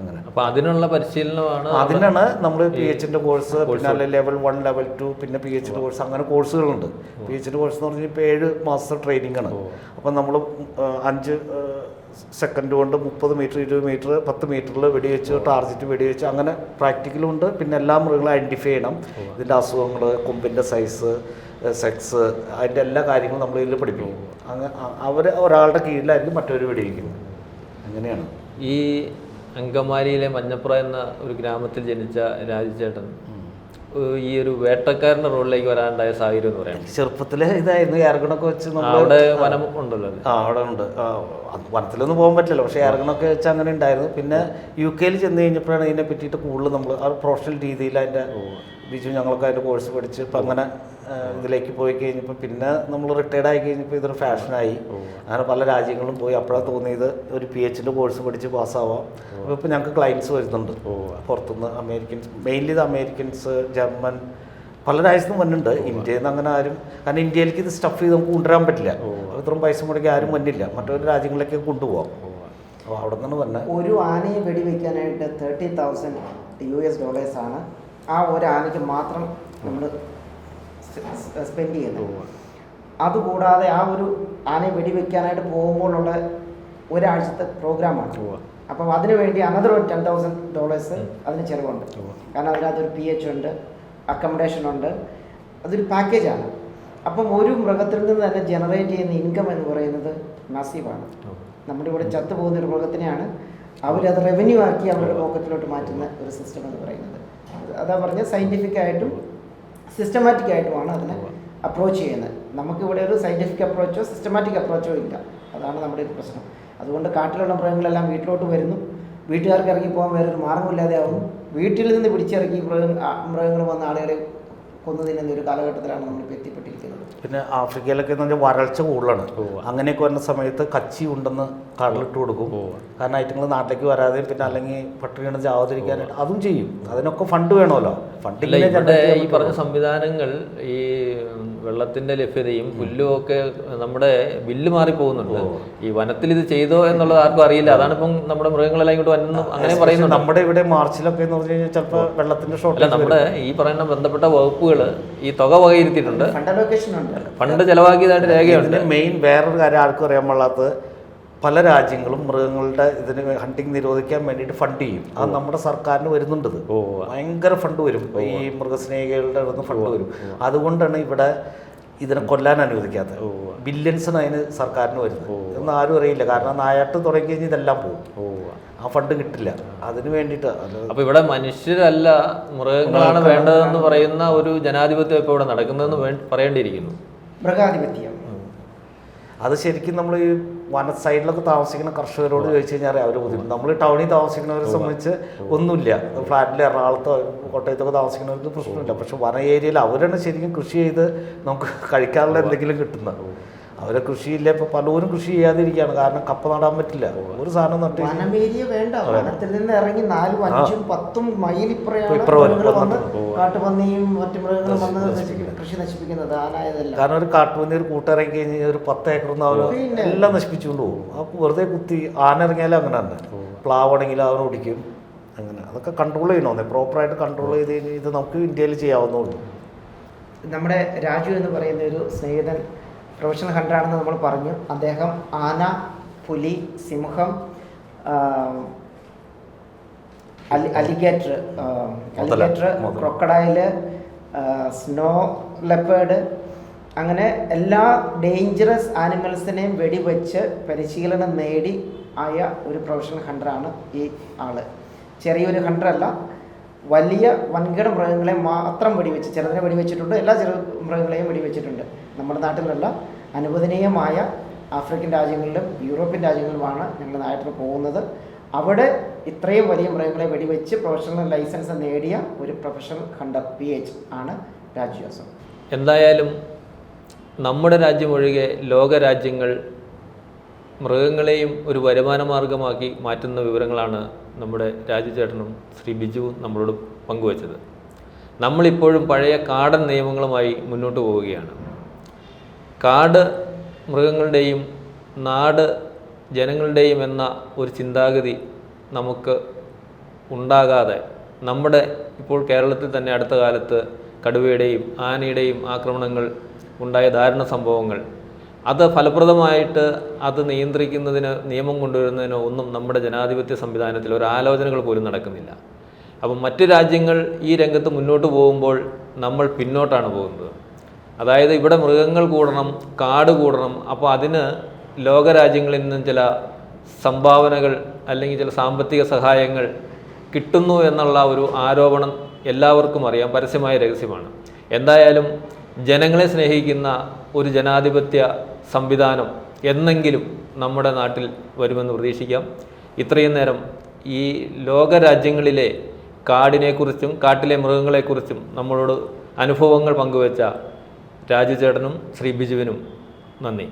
അങ്ങനെ. അപ്പൊ അതിനുള്ള പരിശീലനമാണ് അതിനാണ് നമ്മൾ പി എച്ച് കോഴ്സ് പിന്നെ ലെവൽ വൺ ലെവൽ ടു പിന്നെ പി എച്ച് കോഴ്സ് അങ്ങനെ കോഴ്സുകളുണ്ട് പി എച്ച് കോഴ്സ് എന്ന് പറഞ്ഞാൽ ഇപ്പോൾ ഏഴ് മാസത്തെ ട്രെയിനിങ് ആണ്. അപ്പം നമ്മൾ അഞ്ച് സെക്കൻഡ് കൊണ്ട് മുപ്പത് മീറ്റർ ഇരുപത് മീറ്റർ പത്ത് മീറ്ററിൽ വെടിവെച്ച് ടാർജറ്റ് വെടിവെച്ച് അങ്ങനെ പ്രാക്ടിക്കലും ഉണ്ട്. പിന്നെ എല്ലാ മൃഗങ്ങളും ഐഡന്റിഫൈ ചെയ്യണം. ഇതിന്റെ അസുഖങ്ങൾ കൊമ്പിന്റെ സൈസ് സെക്സ് അതിന്റെ എല്ലാ കാര്യങ്ങളും നമ്മൾ ഇതിൽ പഠിപ്പിക്കും. അങ്ങനെ അവർ ഒരാളുടെ കീഴിലായിരിക്കും മറ്റൊരു വെടിവെക്കുന്നത്. അങ്ങനെയാണ്. ഈ അങ്കമാലിയിലെ മഞ്ഞപ്പുറ എന്ന ഒരു ഗ്രാമത്തിൽ ജനിച്ച രാജുചേട്ടൻ ഈ ഒരു വേട്ടക്കാരന്റെ റോളിലേക്ക് വരാനുണ്ടായ സാഹചര്യം എന്ന് പറയാം ചെറുപ്പത്തിൽ ഇതായിരുന്നു ഏർഗണൊക്കെ വെച്ച് അവിടെ വനം ഉണ്ടല്ലോ ആ അവിടെ ഉണ്ട്. വനത്തിലൊന്നും പോകാൻ പറ്റില്ലല്ലോ. പക്ഷേ ഏർഗണൊക്കെ വെച്ച് അങ്ങനെ ഉണ്ടായിരുന്നു. പിന്നെ യു കെയിൽ ചെന്ന് കഴിഞ്ഞപ്പോഴാണ് ഇതിനെ പറ്റിയിട്ട് കൂടുതൽ നമ്മൾ ആ പ്രൊഫഷണൽ രീതിയിൽ അതിന്റെ ബിജു ഞങ്ങളൊക്കെ അതിന്റെ കോഴ്സ് പഠിച്ച് ഇപ്പം അങ്ങനെ ഇതിലേക്ക് പോയി കഴിഞ്ഞപ്പോൾ പിന്നെ നമ്മൾ റിട്ടയർഡ് ആയി കഴിഞ്ഞപ്പോൾ ഇതൊരു ഫാഷനായി അങ്ങനെ പല രാജ്യങ്ങളും പോയി അപ്പോഴാണ് തോന്നിയത് ഒരു പി എച്ചിന്റെ കോഴ്സ് പഠിച്ച് പാസ്സാവാം അപ്പോൾ ഇപ്പം ഞങ്ങൾക്ക് ക്ലയൻസ് വരുന്നുണ്ട്. പുറത്തുനിന്ന് അമേരിക്കൻസ് മെയിൻലി ഇത് അമേരിക്കൻസ് ജർമ്മൻ പല രാജ്യത്തും വന്നിട്ടുണ്ട്. ഇന്ത്യയിൽ നിന്ന് അങ്ങനെ ആരും കാരണം ഇന്ത്യയിലേക്ക് ഇത് സ്റ്റഫ് ചെയ്ത് നമുക്ക് കൊണ്ടുവരാൻ പറ്റില്ല. ഇത്രയും പൈസ മുടക്കി ആരും വന്നില്ല. മറ്റൊരു രാജ്യങ്ങളിലേക്ക് കൊണ്ടുപോകാം അപ്പോൾ അവിടെ നിന്ന് വന്നെ. ഒരു ആനയെ വെടിവെക്കാനായിട്ട് തേർട്ടി തൗസൻഡ് യു എസ് ഡോളേഴ്സാണ് ആ ഒരാനയ്ക്ക് മാത്രം നമ്മൾ സ്പെൻഡ് ചെയ്യുന്നത്. അതുകൂടാതെ ആ ഒരു ആനയെ വെടിവെക്കാനായിട്ട് പോകുമ്പോഴുള്ള ഒരാഴ്ചത്തെ പ്രോഗ്രാമാണ്. അപ്പം അതിനു വേണ്ടി അനദർ ഒരു ടെൻ തൗസൻഡ് ഡോളേഴ്സ് അതിന് ചിലവുണ്ട്. കാരണം അതിനകത്തൊരു പി എച്ച് ഉണ്ട് അക്കോമഡേഷൻ ഉണ്ട് അതൊരു പാക്കേജാണ് അപ്പം ഒരു മൃഗത്തിൽ നിന്ന് തന്നെ ജനറേറ്റ് ചെയ്യുന്ന ഇൻകം എന്ന് പറയുന്നത് മാസീവാണ് നമ്മുടെ ഇവിടെ ചത്തു പോകുന്ന ഒരു മൃഗത്തിനെയാണ് അവരത് റവന്യൂ ആക്കി അവരുടെ പോക്കറ്റിലോട്ട് മാറ്റുന്ന ഒരു സിസ്റ്റം എന്ന് പറയുന്നത്. അതാ പറഞ്ഞ സയന്റിഫിക് ആയിട്ടും സിസ്റ്റമാറ്റിക് ആയിട്ടുമാണ് അതിനെ അപ്രോച്ച് ചെയ്യുന്നത്. നമുക്കിവിടെ ഒരു സയന്റിഫിക് അപ്രോച്ചോ സിസ്റ്റമാറ്റിക് അപ്രോച്ചോ ഇല്ല. അതാണ് നമ്മുടെ ഒരു പ്രശ്നം. അതുകൊണ്ട് കാട്ടിലുള്ള മൃഗങ്ങളെല്ലാം വീട്ടിലോട്ട് വരുന്നു. വീട്ടുകാർക്ക് ഇറങ്ങി പോകാൻ വേറൊരു മാർഗമില്ലാതെ ആവുന്നു. വീട്ടിൽ നിന്ന് പിടിച്ചിറക്കി മൃഗ മൃഗങ്ങൾ വന്ന ആളുകളെ കൊന്നു തിന്നുന്ന ഒരു കാലഘട്ടത്തിലാണ് നമ്മളിപ്പോൾ എത്തിപ്പെട്ടിരിക്കുന്നത് പിന്നെ ആഫ്രിക്കയിലൊക്കെ എന്ന് പറഞ്ഞാൽ വരൾച്ച കൂടുതലാണ്. അങ്ങനെയൊക്കെ വരുന്ന സമയത്ത് കച്ചി ഉണ്ടെന്ന് കടലിട്ട് കൊടുക്കും. കാരണം ഐറ്റങ്ങൾ നാട്ടിലേക്ക് വരാതെ പിന്നെ അല്ലെങ്കിൽ പട്ടിണിയാണ് ചാവാതിരിക്കാനായിട്ട് അതും ചെയ്യും. അതിനൊക്കെ ഫണ്ട് വേണമല്ലോ. ഫണ്ട് ഈ പറഞ്ഞ സംവിധാനങ്ങൾ ഈ വെള്ളത്തിന്റെ ലഭ്യതയും പുല്ലും ഒക്കെ നമ്മുടെ ബില്ല് മാറി പോകുന്നുണ്ട് ഈ വനത്തിൽ ഇത് ചെയ്തോ എന്നുള്ളത് ആർക്കും അറിയില്ല. അതാണ് ഇപ്പം നമ്മുടെ മൃഗങ്ങളെല്ലാം ഇങ്ങോട്ട് വന്നു അങ്ങനെ പറയുന്നു നമ്മുടെ ഇവിടെ മാർച്ചിലൊക്കെ എന്ന് പറഞ്ഞു കഴിഞ്ഞാൽ ചിലപ്പോൾ വെള്ളത്തിന്റെ അല്ല നമ്മുടെ ഈ പറയുന്ന ബന്ധപ്പെട്ട വകുപ്പുകൾ ഈ തുക വകയിരുത്തിയിട്ടുണ്ട്. ഫണ്ട് അലോക്കേഷൻ ഉണ്ട് ഫണ്ട് ചെലവാക്കിയതായിട്ട് രേഖയുണ്ട്. മെയിൻ വേറൊരു കാര്യം ആർക്കും അറിയാൻ പാടാത്തത് പല രാജ്യങ്ങളും മൃഗങ്ങളുടെ ഇതിന് ഹണ്ടിങ് നിരോധിക്കാൻ വേണ്ടിയിട്ട് ഫണ്ട് ചെയ്യും. അത് നമ്മുടെ സർക്കാരിന് വരുന്നുണ്ട് ഭയങ്കര ഫണ്ട് വരും. ഈ മൃഗസ്നേഹികളുടെ അടുത്ത് ഫണ്ട് വരും. അതുകൊണ്ടാണ് ഇവിടെ ഇതിനെ കൊല്ലാൻ അനുവദിക്കാത്തത് ബില്യൺസിന് അതിന് സർക്കാരിന് വരുന്നത്. എന്ന് ആരും അറിയില്ല. കാരണം നായാട്ട് തുടങ്ങി കഴിഞ്ഞാൽ ഇതെല്ലാം പോകും ഓ. ആ ഫണ്ട് കിട്ടില്ല. അതിന് വേണ്ടിയിട്ട് അത് അപ്പൊ ഇവിടെ മനുഷ്യരല്ല മൃഗങ്ങളാണ് വേണ്ടതെന്ന് പറയുന്ന ഒരു ജനാധിപത്യം ഇപ്പോൾ ഇവിടെ നടക്കുന്നതെന്ന് വേ- പറയേണ്ടിയിരിക്കുന്നു. മൃഗാധിപത്യം. അത് ശരിക്കും നമ്മൾ ഈ വന സൈഡിലൊക്കെ താമസിക്കുന്ന കർഷകരോട് ചോദിച്ചു കഴിഞ്ഞാൽ അവർ ബുദ്ധിമുട്ട്. നമ്മൾ ടൗണിൽ താമസിക്കുന്നവരെ സംബന്ധിച്ച് ഒന്നുമില്ല. ഫ്ലാറ്റിൽ എറണാകുളത്തോ കോട്ടയത്തൊക്കെ താമസിക്കുന്നവർക്ക് പ്രശ്നമില്ല. പക്ഷെ വന ഏരിയയിൽ അവരാണ് ശരിക്കും കൃഷി ചെയ്ത് നമുക്ക് കഴിക്കാനുള്ള എന്തെങ്കിലും കിട്ടുന്നത്. അവരെ കൃഷിയില്ല ഇപ്പൊ പലരും കൃഷി ചെയ്യാതിരിക്കുകയാണ്. കാരണം കപ്പ നടാൻ പറ്റില്ല. ഒരു സാധനം നട്ടു വനമേരിയ വേണ്ട. വനത്തിൽ നിന്ന് ഇറങ്ങി നാലും അഞ്ചും പത്തും മൈൽ ഇപ്പുറയാണ് ഇപ്പുറം വരും, മൃഗങ്ങൾ വന്ന് വന്നിട്ട് കാട്ടുപന്നിയും മറ്റു മൃഗങ്ങളും വന്ന് കൃഷി നശിപ്പിക്കുന്നത് ആനായതല്ല കാരണം ഒരു കാട്ടുപന്നി ഒരു കൂട്ടിറങ്ങി കഴിഞ്ഞാൽ ഒരു പത്ത് ഏക്കറൊന്നും അവർ എല്ലാം നശിപ്പിച്ചുകൊണ്ട് പോകും. അപ്പൊ വെറുതെ കുത്തി ആന ഇറങ്ങിയാലും അങ്ങനെ തന്നെ. പ്ലാവാണെങ്കിൽ അവൻ ഓടിക്കും. അങ്ങനെ. അതൊക്കെ കൺട്രോൾ ചെയ്യണോ. പ്രോപ്പർ ആയിട്ട് കൺട്രോൾ ചെയ്ത് കഴിഞ്ഞാൽ ഇത് നമുക്ക് ഇന്ത്യയിൽ ചെയ്യാവുന്നുള്ളൂ നമ്മുടെ രാജു എന്ന് പറയുന്ന ഒരു സ്നേഹിതൻ പ്രൊഫഷണൽ ഹണ്ടറാണെന്ന് നമ്മൾ പറഞ്ഞു. അദ്ദേഹം ആന പുലി സിംഹം alligator alligator. Crocodile snow leopard അങ്ങനെ എല്ലാ ഡേഞ്ചറസ് ആനിമൽസിനെയും വെടിവെച്ച് പരിശീലനം നേടി ആയ ഒരു പ്രൊഫഷണൽ ഹണ്ടറാണ് ഈ ആൾ. ചെറിയൊരു ഹണ്ടറല്ല. വലിയ വൻകിട മൃഗങ്ങളെ മാത്രം വെടിവെച്ച് ചെറുതിനെ വെടിവെച്ചിട്ടുണ്ട് എല്ലാ ചെറു മൃഗങ്ങളെയും വെടിവെച്ചിട്ടുണ്ട്. നമ്മുടെ നാട്ടിലുള്ള അനുവദനീയമായ ആഫ്രിക്കൻ രാജ്യങ്ങളിലും യൂറോപ്യൻ രാജ്യങ്ങളിലുമാണ് ഞങ്ങൾ നാട്ടിൽ പോകുന്നത്. അവിടെ ഇത്രയും വലിയ മൃഗങ്ങളെ വെടിവെച്ച് പ്രൊഫഷണൽ ലൈസൻസ് നേടിയ ഒരു പ്രൊഫഷണൽ ഹണ്ടർ പി എച്ച് ആണ് രാജു എന്തായാലും നമ്മുടെ രാജ്യമൊഴികെ ലോകരാജ്യങ്ങൾ മൃഗങ്ങളെയും ഒരു വരുമാന മാർഗമാക്കി മാറ്റുന്ന വിവരങ്ങളാണ് നമ്മുടെ രാജുചേട്ടനും ശ്രീ ബിജുവും നമ്മളോട് പങ്കുവച്ചത്. നമ്മളിപ്പോഴും പഴയ കാടൻ നിയമങ്ങളുമായി മുന്നോട്ട് പോവുകയാണ്. കാട് മൃഗങ്ങളുടെയും നാട് ജനങ്ങളുടെയും എന്ന ഒരു ചിന്താഗതി നമുക്ക് ഉണ്ടാകാതെ നമ്മുടെ ഇപ്പോൾ കേരളത്തിൽ തന്നെ അടുത്ത കാലത്ത് കടുവയുടെയും ആനയുടെയും ആക്രമണങ്ങൾ ഉണ്ടായ ദാരുണ സംഭവങ്ങൾ. അത് ഫലപ്രദമായിട്ട് അത് നിയന്ത്രിക്കുന്നതിന് നിയമം കൊണ്ടുവരുന്നതിനോ ഒന്നും നമ്മുടെ ജനാധിപത്യ സംവിധാനത്തിൽ ഒരു ആലോചനകൾ പോലും നടക്കുന്നില്ല. അപ്പം മറ്റു രാജ്യങ്ങൾ ഈ രംഗത്ത് മുന്നോട്ട് പോകുമ്പോൾ നമ്മൾ പിന്നോട്ടാണ് പോകുന്നത്. അതായത് ഇവിടെ മൃഗങ്ങൾ കൂടണം കാട് കൂടണം അപ്പോൾ അതിന് ലോകരാജ്യങ്ങളിൽ നിന്നും ചില സംഭാവനകൾ അല്ലെങ്കിൽ ചില സാമ്പത്തിക സഹായങ്ങൾ കിട്ടുന്നു എന്നുള്ള ഒരു ആരോപണം എല്ലാവർക്കും അറിയാം. പരസ്യമായ രഹസ്യമാണ്. എന്തായാലും ജനങ്ങളെ സ്നേഹിക്കുന്ന ഒരു ജനാധിപത്യ സംവിധാനം എന്നെങ്കിലും നമ്മുടെ നാട്ടിൽ വരുമെന്ന് പ്രതീക്ഷിക്കാം. ഇത്രയും നേരം ഈ ലോകരാജ്യങ്ങളിലെ കാടിനെക്കുറിച്ചും കാട്ടിലെ മൃഗങ്ങളെക്കുറിച്ചും നമ്മളോട് അനുഭവങ്ങൾ പങ്കുവച്ച രാജുചേട്ടനും ശ്രീ ബിജുവിനും നന്ദി.